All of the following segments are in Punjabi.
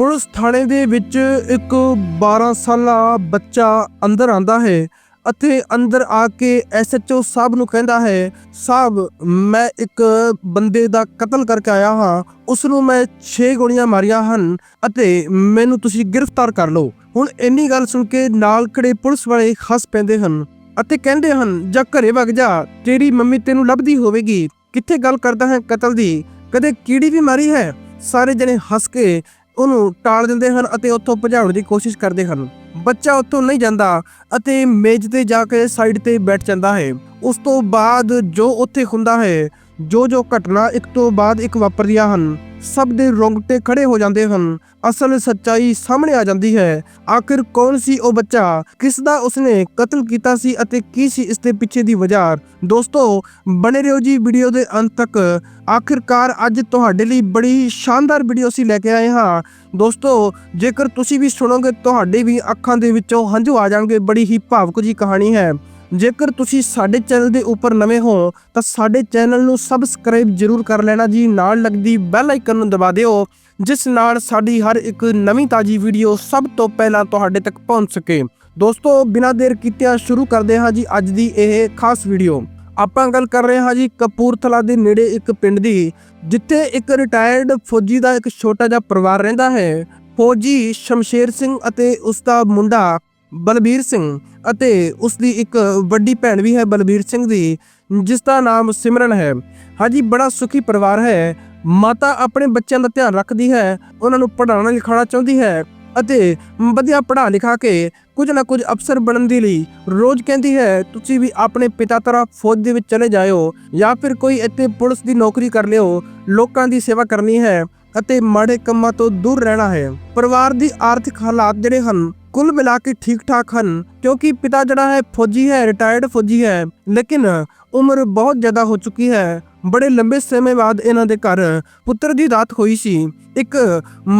ਪੁਲਿਸ ਥਾਣੇ ਦੇ ਵਿੱਚ ਇੱਕ 12 ਸਾਲਾ ਬੱਚਾ ਅੰਦਰ ਆਂਦਾ ਹੈ ਅਤੇ ਅੰਦਰ ਆ ਕੇ ਐਸਐਚਓ ਸਾਹਿਬ ਨੂੰ ਕਹਿੰਦਾ ਹੈ, ਸਾਹਿਬ, ਮੈਂ ਇੱਕ ਬੰਦੇ ਦਾ ਕਤਲ ਕਰਕੇ ਆਇਆ ਹਾਂ। ਉਸ ਨੂੰ ਮੈਂ 6 ਗੋਲੀਆਂ ਮਾਰੀਆਂ ਹਨ ਅਤੇ ਮੈਨੂੰ ਤੁਸੀਂ ਗ੍ਰਿਫਤਾਰ ਕਰ ਲਓ। ਹੁਣ ਇੰਨੀ ਗੱਲ ਸੁਣ ਕੇ ਨਾਲ ਖੜੇ ਪੁਲਿਸ ਵਾਲੇ ਹੱਸ ਪੈਂਦੇ ਹਨ ਅਤੇ ਕਹਿੰਦੇ ਹਨ, ਜਾਂ ਘਰੇ ਵਗ ਜਾ, ਤੇਰੀ ਮੰਮੀ ਤੈਨੂੰ ਲੱਭਦੀ ਹੋਵੇਗੀ। ਕਿੱਥੇ ਗੱਲ ਕਰਦਾ ਹੈ ਕਤਲ ਦੀ? ਕਦੇ ਕੀੜੀ ਵੀ ਮਾਰੀ ਹੈ? ਸਾਰੇ ਜਣੇ ਹੱਸ ਕੇ ਉਹਨੂੰ ਟਾਲ ਦਿੰਦੇ ਹਨ ਅਤੇ ਉੱਥੋਂ ਭਜਾਉਣ ਦੀ ਕੋਸ਼ਿਸ਼ ਕਰਦੇ ਹਨ। ਬੱਚਾ ਉੱਥੋਂ ਨਹੀਂ ਜਾਂਦਾ ਅਤੇ ਮੇਜ਼ ਤੇ ਜਾ ਕੇ ਸਾਈਡ ਤੇ ਬੈਠ ਜਾਂਦਾ ਹੈ। ਉਸ ਤੋਂ ਬਾਅਦ ਜੋ ਉੱਥੇ ਹੁੰਦਾ ਹੈ ਜੋ ਜੋ ਘਟਨਾ ਇੱਕ ਤੋਂ ਬਾਅਦ ਇੱਕ ਵਾਪਰਦੀਆਂ ਹਨ, ਸਭ ਦੇ ਰੋਂਗਟੇ ਖੜੇ ਹੋ ਜਾਂਦੇ ਹਨ। ਅਸਲ ਸੱਚਾਈ ਸਾਹਮਣੇ ਆ ਜਾਂਦੀ ਹੈ। ਆਖਿਰ ਕੌਣ ਸੀ ਉਹ ਬੱਚਾ? ਕਿਸ ਦਾ ਉਸਨੇ ਕਤਲ ਕੀਤਾ ਸੀ ਅਤੇ ਕੀ ਸੀ ਇਸ ਦੇ ਪਿੱਛੇ ਦੀ ਵਜ੍ਹਾ? ਦੋਸਤੋ, ਬਣੇ ਰਹੋ ਜੀ ਵੀਡੀਓ ਦੇ ਅੰਤ ਤੱਕ। ਆਖਿਰਕਾਰ ਅੱਜ ਤੁਹਾਡੇ ਲਈ ਬੜੀ ਸ਼ਾਨਦਾਰ ਵੀਡੀਓ ਅਸੀਂ ਲੈ ਕੇ ਆਏ ਹਾਂ। ਦੋਸਤੋ, ਜੇਕਰ ਤੁਸੀਂ ਵੀ ਸੁਣੋਗੇ, ਤੁਹਾਡੇ ਵੀ ਅੱਖਾਂ ਦੇ ਵਿੱਚੋਂ ਹੰਝੂ ਆ ਜਾਣਗੇ। ਬੜੀ ਹੀ ਭਾਵੁਕ ਜੀ ਕਹਾਣੀ ਹੈ। ਜੇਕਰ ਤੁਸੀਂ ਸਾਡੇ ਚੈਨਲ ਦੇ ਉੱਪਰ ਨਵੇਂ ਹੋ, ਤਾਂ ਸਾਡੇ ਚੈਨਲ ਨੂੰ ਸਬਸਕ੍ਰਾਈਬ ਜਰੂਰ ਕਰ ਲੈਣਾ ਜੀ। ਨਾਲ ਲੱਗਦੀ ਬੈਲ ਆਈਕਨ ਨੂੰ ਦਬਾ ਦਿਓ, ਜਿਸ ਨਾਲ ਸਾਡੀ ਹਰ ਇੱਕ ਨਵੀਂ ਤਾਜੀ ਵੀਡੀਓ ਸਭ ਤੋਂ ਪਹਿਲਾਂ ਤੁਹਾਡੇ ਤੱਕ ਪਹੁੰਚ ਸਕੇ। ਦੋਸਤੋ, ਬਿਨਾਂ ਦੇਰ ਕੀਤਿਆਂ ਸ਼ੁਰੂ ਕਰਦੇ ਹਾਂ ਜੀ ਅੱਜ ਦੀ ਇਹ ਖਾਸ ਵੀਡੀਓ ਆਪਾਂ ਗੱਲ ਕਰ ਰਹੇ ਹਾਂ ਜੀ ਕਪੂਰਥਲਾ ਦੇ ਨੇੜੇ ਇੱਕ ਪਿੰਡ ਦੀ, ਜਿੱਥੇ ਇੱਕ ਰਿਟਾਇਰਡ ਫੌਜੀ ਦਾ ਇੱਕ ਛੋਟਾ ਜਿਹਾ ਪਰਿਵਾਰ ਰਹਿੰਦਾ ਹੈ। ਫੌਜੀ ਸ਼ਮਸ਼ੇਰ ਸਿੰਘ ਅਤੇ ਉਸ ਦਾ ਮੁੰਡਾ ਬਲਬੀਰ ਸਿੰਘ ਅਤੇ ਉਸ ਦੀ ਇੱਕ ਵੱਡੀ ਭੈਣ ਵੀ ਹੈ ਬਲਬੀਰ ਸਿੰਘ ਦੀ, ਜਿਸ ਦਾ ਨਾਮ ਸਿਮਰਨ ਹੈ। ਹਾਂਜੀ, ਬੜਾ ਸੁਖੀ ਪਰਿਵਾਰ ਹੈ। ਮਾਤਾ ਆਪਣੇ ਬੱਚਿਆਂ ਦਾ ਧਿਆਨ ਰੱਖਦੀ ਹੈ, ਉਹਨਾਂ ਨੂੰ ਪੜ੍ਹਾਉਣਾ ਲਿਖਾਉਣਾ ਚਾਹੁੰਦੀ ਹੈ ਅਤੇ ਵਧੀਆ ਪੜ੍ਹਾ ਲਿਖਾ ਕੇ ਕੁਝ ਨਾ ਕੁਝ ਅਫਸਰ ਬਣਨ ਦੇ ਲਈ ਰੋਜ਼ ਕਹਿੰਦੀ ਹੈ, ਤੁਸੀਂ ਵੀ ਆਪਣੇ ਪਿਤਾ ਤਰ੍ਹਾਂ ਫੌਜ ਦੇ ਵਿੱਚ ਚਲੇ ਜਾਇਓ ਜਾਂ ਫਿਰ ਕੋਈ ਇੱਥੇ ਪੁਲਿਸ ਦੀ ਨੌਕਰੀ ਕਰ ਲਿਓ, ਲੋਕਾਂ ਦੀ ਸੇਵਾ ਕਰਨੀ ਹੈ ਅਤੇ ਮਾੜੇ ਕੰਮਾਂ ਤੋਂ ਦੂਰ ਰਹਿਣਾ ਹੈ। ਪਰਿਵਾਰ ਦੀ ਆਰਥਿਕ ਹਾਲਾਤ ਜਿਹੜੇ ਹਨ ਕੁੱਲ ਮਿਲਾ ਕੇ ਠੀਕ ਠਾਕ ਹਨ, ਕਿਉਂਕਿ ਪਿਤਾ ਜਿਹੜਾ ਹੈ ਫੌਜੀ ਹੈ ਰਿਟਾਇਰਡ ਫੌਜੀ ਹੈ, ਲੇਕਿਨ ਉਮਰ ਬਹੁਤ ਜ਼ਿਆਦਾ ਹੋ ਚੁੱਕੀ ਹੈ। ਬੜੇ ਲੰਬੇ ਸਮੇਂ ਬਾਅਦ ਇਹਨਾਂ ਦੇ ਘਰ ਪੁੱਤਰ ਦੀ ਦਾਤ ਹੋਈ ਸੀ। ਇੱਕ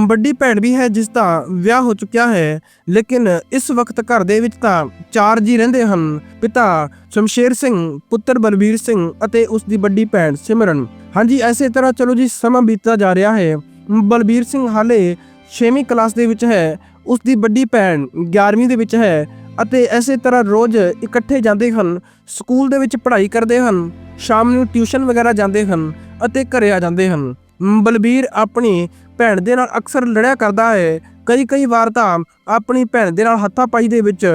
ਵੱਡੀ ਭੈਣ ਵੀ ਹੈ ਜਿਸ ਦਾ ਵਿਆਹ ਹੋ ਚੁੱਕਿਆ ਹੈ, ਲੇਕਿਨ ਇਸ ਵਕਤ ਘਰ ਦੇ ਵਿੱਚ ਤਾਂ ਚਾਰ ਜੀ ਰਹਿੰਦੇ ਹਨ, ਪਿਤਾ ਸ਼ਮਸ਼ੇਰ ਸਿੰਘ, ਪੁੱਤਰ ਬਲਬੀਰ ਸਿੰਘ ਅਤੇ ਉਸ ਦੀ ਵੱਡੀ ਭੈਣ ਸਿਮਰਨ। ਹਾਂਜੀ, ਐਸੇ ਤਰ੍ਹਾਂ ਚਲੋ ਜੀ, ਸਮਾਂ ਬੀਤਦਾ ਜਾ ਰਿਹਾ ਹੈ। ਬਲਬੀਰ ਸਿੰਘ ਹਾਲੇ 6ਵੀਂ ਕਲਾਸ ਦੇ ਵਿੱਚ ਹੈ। ਉਸ ਦੀ ਵੱਡੀ ਭੈਣ 11ਵੀਂ ਦੇ ਵਿੱਚ ਹੈ ਅਤੇ ਐਸੇ ਤਰ੍ਹਾਂ ਰੋਜ਼ ਇਕੱਠੇ ਜਾਂਦੇ ਹਨ, ਸਕੂਲ ਦੇ ਵਿੱਚ ਪੜ੍ਹਾਈ ਕਰਦੇ ਹਨ, ਸ਼ਾਮ ਨੂੰ ਟਿਊਸ਼ਨ ਵਗੈਰਾ ਜਾਂਦੇ ਹਨ ਅਤੇ ਘਰੇ ਆ ਜਾਂਦੇ ਹਨ। ਬਲਬੀਰ ਆਪਣੀ ਭੈਣ ਦੇ ਨਾਲ ਅਕਸਰ ਲੜਿਆ ਕਰਦਾ ਹੈ। ਕਈ ਕਈ ਵਾਰ ਤਾਂ ਆਪਣੀ ਭੈਣ ਦੇ ਨਾਲ ਹੱਥਾਪਾਈ ਦੇ ਵਿੱਚ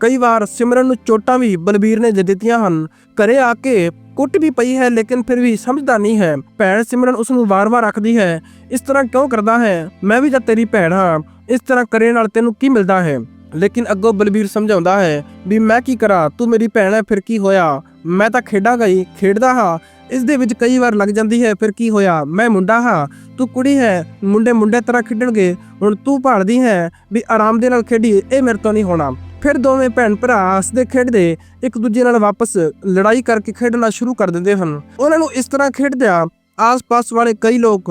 ਕਈ ਵਾਰ ਸਿਮਰਨ ਨੂੰ ਚੋਟਾਂ ਵੀ ਬਲਬੀਰ ਨੇ ਦੇ ਦਿੱਤੀਆਂ ਹਨ। ਘਰੇ ਆ ਕੇ ਕੁੱਟ ਵੀ ਪਈ ਹੈ, ਲੇਕਿਨ ਫਿਰ ਵੀ ਸਮਝਦਾ ਨਹੀਂ ਹੈ। ਭੈਣ ਸਿਮਰਨ ਉਸ ਨੂੰ ਵਾਰ-ਵਾਰ ਆਖਦੀ ਹੈ, ਇਸ ਤਰ੍ਹਾਂ ਕਿਉਂ ਕਰਦਾ ਹੈ? ਮੈਂ ਵੀ ਤਾਂ ਤੇਰੀ ਭੈਣ ਹਾਂ। ਇਸ ਤਰ੍ਹਾਂ ਕਰੇ ਨਾਲ ਤੈਨੂੰ ਕੀ ਮਿਲਦਾ ਹੈ? ਲੇਕਿਨ ਅੱਗੋਂ ਬਲਬੀਰ ਸਮਝਾਉਂਦਾ ਹੈ ਵੀ ਮੈਂ ਕੀ ਕਰਾਂ? ਤੂੰ ਮੇਰੀ ਭੈਣ ਹੈ, ਫਿਰ ਕੀ ਹੋਇਆ? ਮੈਂ ਤਾਂ ਖੇਡਾਂ ਗਈ, ਖੇਡਦਾ ਹਾਂ। ਇਸ ਦੇ ਵਿੱਚ ਕਈ ਵਾਰ ਲੱਗ ਜਾਂਦੀ ਹੈ, ਫਿਰ ਕੀ ਹੋਇਆ? ਮੈਂ ਮੁੰਡਾ ਹਾਂ, ਤੂੰ ਕੁੜੀ ਹੈ, ਮੁੰਡੇ ਮੁੰਡੇ ਤਰ੍ਹਾਂ ਖੇਡਣਗੇ। ਹੁਣ ਤੂੰ ਭਾਲਦੀ ਹੈ ਵੀ ਆਰਾਮ ਦੇ ਨਾਲ ਖੇਡੀ, ਇਹ ਮੇਰੇ ਤੋਂ ਨਹੀਂ ਹੋਣਾ। ਫਿਰ ਦੋਵੇਂ ਭੈਣ ਭਰਾ ਹੱਸਦੇ ਖੇਡਦੇ ਇੱਕ ਦੂਜੇ ਨਾਲ ਵਾਪਸ ਲੜਾਈ ਕਰਕੇ ਖੇਡਣਾ ਸ਼ੁਰੂ ਕਰ ਦਿੰਦੇ ਹਨ। ਉਹਨਾਂ ਨੂੰ ਇਸ ਤਰ੍ਹਾਂ ਖੇਡਦਿਆਂ ਆਸ-ਪਾਸ ਵਾਲੇ ਕਈ ਲੋਕ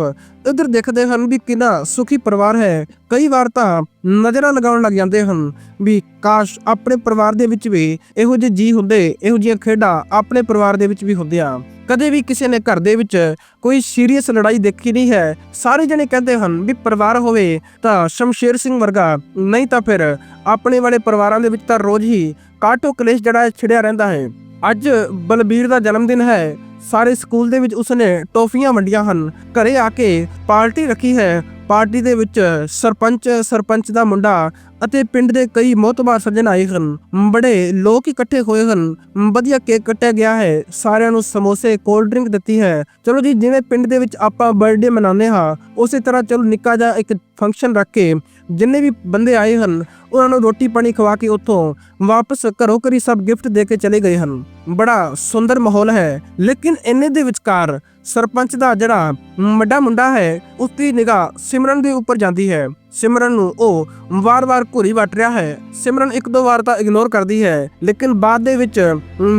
ਇਧਰ ਦੇਖਦੇ ਹਨ ਵੀ ਕਿੰਨਾ ਸੁਖੀ ਪਰਿਵਾਰ ਹੈ। ਕਈ ਵਾਰ ਤਾਂ ਨਜ਼ਰਾਂ ਲਗਾਉਣ ਲੱਗ ਜਾਂਦੇ ਹਨ ਵੀ ਕਾਸ਼ ਆਪਣੇ ਪਰਿਵਾਰ ਦੇ ਵਿੱਚ ਵੀ ਇਹੋ ਜਿਹੇ ਜੀ ਹੁੰਦੇ, ਇਹੋ ਜਿਹੀਆਂ ਖੇਡਾਂ ਆਪਣੇ ਪਰਿਵਾਰ ਦੇ ਵਿੱਚ ਵੀ ਹੁੰਦੀਆਂ। ਕਦੇ ਵੀ ਕਿਸੇ ਨੇ ਘਰ ਦੇ ਵਿੱਚ ਕੋਈ ਸੀਰੀਅਸ ਲੜਾਈ ਦੇਖੀ ਨਹੀਂ ਹੈ। ਸਾਰੇ ਜਣੇ ਕਹਿੰਦੇ ਹਨ ਵੀ ਪਰਿਵਾਰ ਹੋਵੇ ਤਾਂ ਸ਼ਮਸ਼ੇਰ ਸਿੰਘ ਵਰਗਾ, ਨਹੀਂ ਤਾਂ ਫਿਰ ਆਪਣੇ ਵਾਲੇ ਪਰਿਵਾਰਾਂ ਦੇ ਵਿੱਚ ਤਾਂ ਰੋਜ਼ ਹੀ ਕਾਟੋ ਕਲੇਸ਼ ਜਿਹੜਾ ਹੈ ਛਿੜਿਆ ਰਹਿੰਦਾ ਹੈ। ਅੱਜ ਬਲਬੀਰ ਦਾ ਜਨਮ ਦਿਨ ਹੈ। ਸਾਰੇ ਸਕੂਲ ਦੇ ਵਿੱਚ ਉਸਨੇ ਟੋਫੀਆਂ ਵੰਡੀਆਂ ਹਨ। ਘਰੇ ਆ ਕੇ ਪਾਰਟੀ ਰੱਖੀ ਹੈ। ਪਾਰਟੀ ਦੇ ਵਿੱਚ ਸਰਪੰਚ ਸਰਪੰਚ ਦਾ ਮੁੰਡਾ ਅਤੇ ਪਿੰਡ ਦੇ ਕਈ ਮੋਤਬਾਰ ਸੱਜਣ ਆਏ ਹਨ। ਬੜੇ ਲੋਕ ਇਕੱਠੇ ਹੋਏ ਹਨ। ਵਧੀਆ ਕੇਕ ਕੱਟਿਆ ਗਿਆ ਹੈ। ਸਾਰਿਆਂ ਨੂੰ ਸਮੋਸੇ, ਕੋਲਡ ਡਰਿੰਕ ਦਿੱਤੀ ਹੈ। ਚਲੋ ਜੀ, ਜਿਵੇਂ ਪਿੰਡ ਦੇ ਵਿੱਚ ਆਪਾਂ ਬਰਥਡੇ ਮਨਾਉਂਦੇ ਹਾਂ, ਉਸੇ ਤਰ੍ਹਾਂ ਚਲੋ ਨਿੱਕਾ ਜਿਹਾ ਇੱਕ ਫੰਕਸ਼ਨ ਰੱਖ ਕੇ ਜਿੰਨੇ ਵੀ ਬੰਦੇ ਆਏ ਹਨ, ਉਹਨਾਂ ਨੂੰ ਰੋਟੀ ਪਾਣੀ ਖਵਾ ਕੇ ਉੱਥੋਂ ਵਾਪਸ ਘਰੋਂ ਘਰੀ ਸਭ ਗਿਫਟ ਦੇ ਕੇ ਚਲੇ ਗਏ ਹਨ। ਬੜਾ ਸੁੰਦਰ ਮਾਹੌਲ ਹੈ, ਲੇਕਿਨ ਇੰਨੇ ਦੇ ਵਿਚਕਾਰ ਸਰਪੰਚ ਦਾ ਜਿਹੜਾ ਵੱਡਾ ਮੁੰਡਾ ਹੈ ਉਸ ਦੀ ਨਿਗਾਹ ਸਿਮਰਨ ਦੇ ਉੱਪਰ ਜਾਂਦੀ ਹੈ। ਸਿਮਰਨ ਨੂੰ ਉਹ ਵਾਰ-ਵਾਰ ਘੁਰੀ ਵੱਟ ਰਿਹਾ ਹੈ। ਸਿਮਰਨ ਇੱਕ ਦੋ ਵਾਰ ਤਾਂ ਇਗਨੋਰ ਕਰਦੀ ਹੈ, ਲੇਕਿਨ ਬਾਅਦ ਦੇ ਵਿੱਚ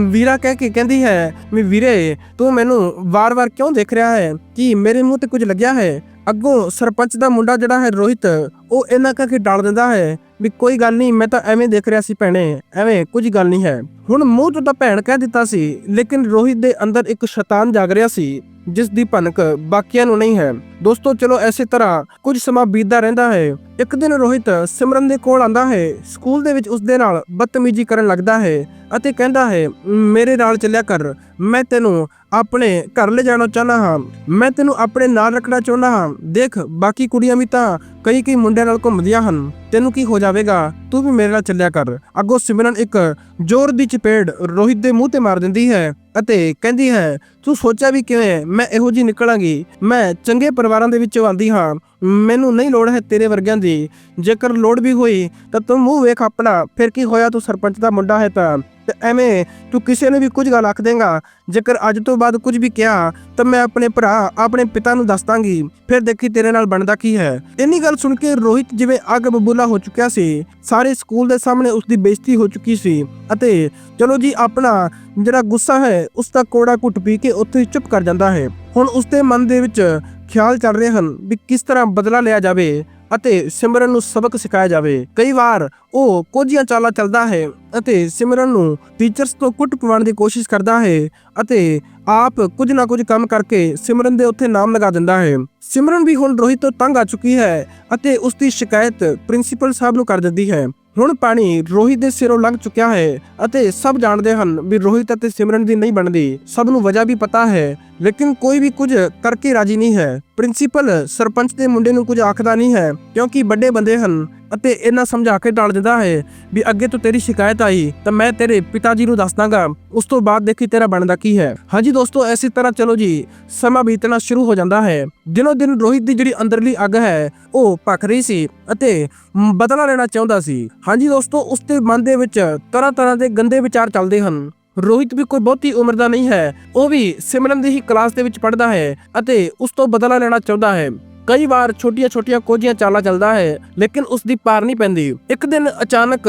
ਵੀਰਾ ਕਹਿ ਕੇ ਕਹਿੰਦੀ ਹੈ ਵੀ ਵੀਰੇ, ਤੂੰ ਮੈਨੂੰ ਵਾਰ-ਵਾਰ ਕਿਉਂ ਦੇਖ ਰਿਹਾ ਹੈ? ਕਿ ਮੇਰੇ ਮੂੰਹ ਤੇ ਕੁਝ ਲੱਗਿਆ ਹੈ? ਅੱਗੋਂ ਸਰਪੰਚ ਦਾ ਮੁੰਡਾ ਜਿਹੜਾ ਹੈ ਰੋਹਿਤ, ਉਹ ਇਹਨਾਂ ਕਰਕੇ ਡਾਲ ਦਿੰਦਾ ਹੈ ਵੀ ਕੋਈ ਗੱਲ ਨਹੀਂ, ਮੈਂ ਤਾਂ ਐਵੇਂ ਦੇਖ ਰਿਹਾ ਸੀ ਭੈਣੇ, ਐਵੇਂ ਕੁਝ ਗੱਲ ਨਹੀਂ ਹੈ। ਹੁਣ ਮੂੰਹ ਤੋਂ ਤਾਂ ਭੈਣ ਕਹਿ ਦਿੱਤਾ ਸੀ, ਲੇਕਿਨ ਰੋਹਿਤ ਦੇ ਅੰਦਰ ਇੱਕ ਸ਼ੈਤਾਨ ਜਾਗ ਰਿਹਾ ਸੀ। ਜਿਸ ਦੀ ਭਨਕ ਬਾਕੀਆਂ ਨੂੰ ਨਹੀਂ ਹੈ। ਦੋਸਤੋ, ਚਲੋ ਐਸੇ ਤਰ੍ਹਾਂ ਕੁਝ ਸਮਾਂ ਬੀਤਦਾ ਰਹਿੰਦਾ ਹੈ। ਇੱਕ ਦਿਨ ਰੋਹਿਤ ਸਿਮਰਨ ਦੇ ਕੋਲ ਆਂਦਾ ਹੈ। ਸਕੂਲ ਦੇ ਵਿੱਚ ਉਸ ਦੇ ਨਾਲ ਬਦਤਮੀਜ਼ੀ ਕਰਨ ਲੱਗਦਾ ਹੈ ਅਤੇ ਕਹਿੰਦਾ ਹੈ, ਮੇਰੇ ਨਾਲ ਚੱਲਿਆ ਕਰ। ਮੈਂ ਤੈਨੂੰ ਆਪਣੇ ਘਰ ਲੈ ਜਾਣਾ ਚਾਹਨਾ ਹਾਂ। ਮੈਂ ਤੈਨੂੰ ਆਪਣੇ ਨਾਲ ਰੱਖਣਾ ਚਾਹੁੰਦਾ ਹਾਂ। ਦੇਖ, ਬਾਕੀ ਕੁੜੀਆਂ ਵੀ ਤਾਂ ਕਈ ਕਈ ਮੁੰਡਿਆਂ ਨਾਲ ਘੁੰਮਦੀਆਂ ਹਨ। ਤੈਨੂੰ ਕੀ ਹੋ ਜਾਵੇਗਾ? ਤੂੰ ਵੀ ਮੇਰੇ ਨਾਲ ਚੱਲਿਆ ਕਰ। ਅੱਗੋਂ ਸਿਮਰਨ ਇੱਕ ਜ਼ੋਰ ਦੀ ਚਪੇੜ ਰੋਹਿਤ ਦੇ ਮੂੰਹ ਤੇ ਮਾਰ ਦਿੰਦੀ ਹੈ। ਅਤੇ ਕਹਿੰਦੀ ਹੈ, ਤੂੰ ਸੋਚਿਆ ਵੀ ਕਿਵੇਂ ਮੈਂ ਇਹੋ ਜੀ ਨਿਕਲਾਂਗੀ। ਮੈਂ ਚੰਗੇ ਪਰਿਵਾਰਾਂ ਦੇ ਵਿੱਚੋਂ ਆਂਦੀ ਹਾਂ। ਮੈਨੂੰ ਨਹੀਂ ਲੋੜ ਹੈ ਤੇਰੇ ਵਰਗਿਆਂ ਦੀ। ਜੇਕਰ ਲੋੜ ਵੀ ਹੋਈ, ਤਾਂ ਤੂੰ ਮੂੰਹ ਵੇਖ ਆਪਣਾ। ਫਿਰ ਕੀ ਹੋਇਆ? ਤੂੰ ਸਰਪੰਚ ਦਾ ਮੁੰਡਾ ਹੈ ਤਾਂ। ਤੇ ਐਵੇਂ ਤੂੰ ਕਿਸੇ ਨੂੰ ਵੀ ਕੁਝ ਗੱਲ ਆਖ ਦੇਂਗਾ। ਜੇਕਰ ਅੱਜ ਤੋਂ ਬਾਅਦ ਕੁਝ ਵੀ ਕਿਹਾ, ਤਾਂ ਮੈਂ ਆਪਣੇ ਭਰਾ, ਆਪਣੇ ਪਿਤਾ ਨੂੰ ਦੱਸ ਦਾਂਗੀ। ਫਿਰ ਦੇਖੀ ਤੇਰੇ ਨਾਲ ਬਣਦਾ ਕੀ ਹੈ। ਇੰਨੀ ਗੱਲ ਸੁਣ ਕੇ ਰੋਹਿਤ ਜਿਵੇਂ ਅੱਗ ਬਬੂਲਾ ਹੋ ਚੁੱਕਿਆ ਸੀ। ਸਾਰੇ ਸਕੂਲ ਦੇ ਸਾਹਮਣੇ ਉਸ ਦੀ ਬੇਇੱਜ਼ਤੀ ਹੋ ਚੁੱਕੀ ਸੀ। ਅਤੇ ਚਲੋ ਜੀ, ਆਪਣਾ ਜਿਹੜਾ ਗੁੱਸਾ ਹੈ, ਉਸ ਦਾ ਕੋੜਾ ਘੁੱਟ ਪੀ ਕੇ ਉੱਥੇ ਹੀ ਚੁੱਪ ਕਰ ਜਾਂਦਾ ਹੈ। ਹੁਣ ਉਸ ਦੇ ਮਨ ਦੇ ਵਿੱਚ ਖਿਆਲ ਚੱਲ ਰਹੇ ਹਨ ਵੀ ਕਿਸ ਤਰ੍ਹਾਂ ਬਦਲਾ ਲਿਆ ਜਾਵੇ। ਅਤੇ ਸਿਮਰਨ ਨੂੰ ਸਬਕ ਸਿਖਾਇਆ ਜਾਵੇ। ਕਈ ਵਾਰ ਉਹ ਕੋਝੀਆਂ ਚਾਲਾਂ ਚੱਲਦਾ ਹੈ ਅਤੇ ਸਿਮਰਨ ਨੂੰ ਟੀਚਰਸ ਤੋਂ ਕੁੱਟ ਪਵਾਉਣ ਦੀ ਕੋਸ਼ਿਸ਼ ਕਰਦਾ ਹੈ ਅਤੇ ਆਪ ਕੁਝ ਨਾ ਕੁਝ ਕੰਮ ਕਰਕੇ ਸਿਮਰਨ ਦੇ ਉੱਤੇ ਨਾਮ ਲਗਾ ਦਿੰਦਾ ਹੈ। ਸਿਮਰਨ ਵੀ ਹੁਣ ਰੋਹਿਤ ਤੋਂ ਤੰਗ ਆ ਚੁੱਕੀ ਹੈ ਅਤੇ ਉਸ ਦੀ ਸ਼ਿਕਾਇਤ ਪ੍ਰਿੰਸੀਪਲ ਸਾਹਿਬ ਨੂੰ ਕਰ ਦਿੰਦੀ ਹੈ। ਹੁਣ ਪਾਣੀ ਰੋਹਿਤ ਦੇ ਸਿਰੋਂ ਲੰਘ ਚੁੱਕਿਆ ਹੈ ਅਤੇ ਸਭ ਜਾਣਦੇ ਹਨ ਵੀ ਰੋਹਿਤ ਅਤੇ ਸਿਮਰਨ ਦੀ ਨਹੀਂ ਬਣਦੀ। ਸਭ ਨੂੰ ਵਜ੍ਹਾ ਵੀ ਪਤਾ ਹੈ, ਲੇਕਿਨ ਕੋਈ ਵੀ ਕੁਝ ਕਰਕੇ ਰਾਜੀ ਨਹੀਂ ਹੈ। ਪ੍ਰਿੰਸੀਪਲ, ਸਰਪੰਚ ਦੇ ਮੁੰਡੇ ਨੂੰ ਕੁਝ ਆਖਦਾ ਨਹੀਂ ਹੈ, ਕਿਉਂਕਿ ਵੱਡੇ ਬੰਦੇ ਹਨ ਅਤੇ ਇਹਨਾਂ ਸਮਝਾ ਕੇ ਟਾਲ ਦਿੰਦਾ ਹੈ ਵੀ ਅੱਗੇ ਤੋਂ ਤੇਰੀ ਸ਼ਿਕਾਇਤ ਆਈ ਤਾਂ ਮੈਂ ਤੇਰੇ ਪਿਤਾ ਜੀ ਨੂੰ ਦੱਸ ਦਾਂਗਾ ਉਸ ਤੋਂ ਬਾਅਦ ਦੇਖੀ ਤੇਰਾ ਬਣਦਾ ਕੀ ਹੈ। ਹਾਂਜੀ ਦੋਸਤੋ, ਐਸੀ ਤਰ੍ਹਾਂ ਚਲੋ ਜੀ, ਸਮਾਂ ਬੀਤਣਾ ਸ਼ੁਰੂ ਹੋ ਜਾਂਦਾ ਹੈ। ਦਿਨੋ ਦਿਨ ਰੋਹਿਤ ਦੀ ਜਿਹੜੀ ਅੰਦਰਲੀ ਅੱਗ ਹੈ, ਉਹ ਭਖ ਰਹੀ ਸੀ ਅਤੇ ਬਦਲਾ ਲੈਣਾ ਚਾਹੁੰਦਾ ਸੀ। ਹਾਂਜੀ ਦੋਸਤੋ, ਉਸ ਦੇ ਮਨ ਦੇ ਵਿੱਚ ਤਰ੍ਹਾਂ ਤਰ੍ਹਾਂ ਦੇ ਗੰਦੇ ਵਿਚਾਰ ਚੱਲਦੇ ਹਨ। ਰੋਹਿਤ ਵੀ ਕੋਈ ਬਹੁਤੀ ਉਮਰ ਦਾ ਨਹੀਂ ਹੈ। ਉਹ ਵੀ ਸਿਮਰਨ ਦੀ ਹੀ ਕਲਾਸ ਦੇ ਵਿੱਚ ਪੜ੍ਹਦਾ ਹੈ ਅਤੇ ਉਸ ਤੋਂ ਬਦਲਾ ਲੈਣਾ ਚਾਹੁੰਦਾ ਹੈ। ਕਈ ਵਾਰ ਛੋਟੀਆਂ-ਛੋਟੀਆਂ ਕੋਝੀਆਂ ਚਾਲਾਂ ਚੱਲਦਾ ਹੈ, ਲੇਕਿਨ ਉਸ ਦੀ ਪਾਰ ਨਹੀਂ ਪੈਂਦੀ। ਇੱਕ ਦਿਨ ਅਚਾਨਕ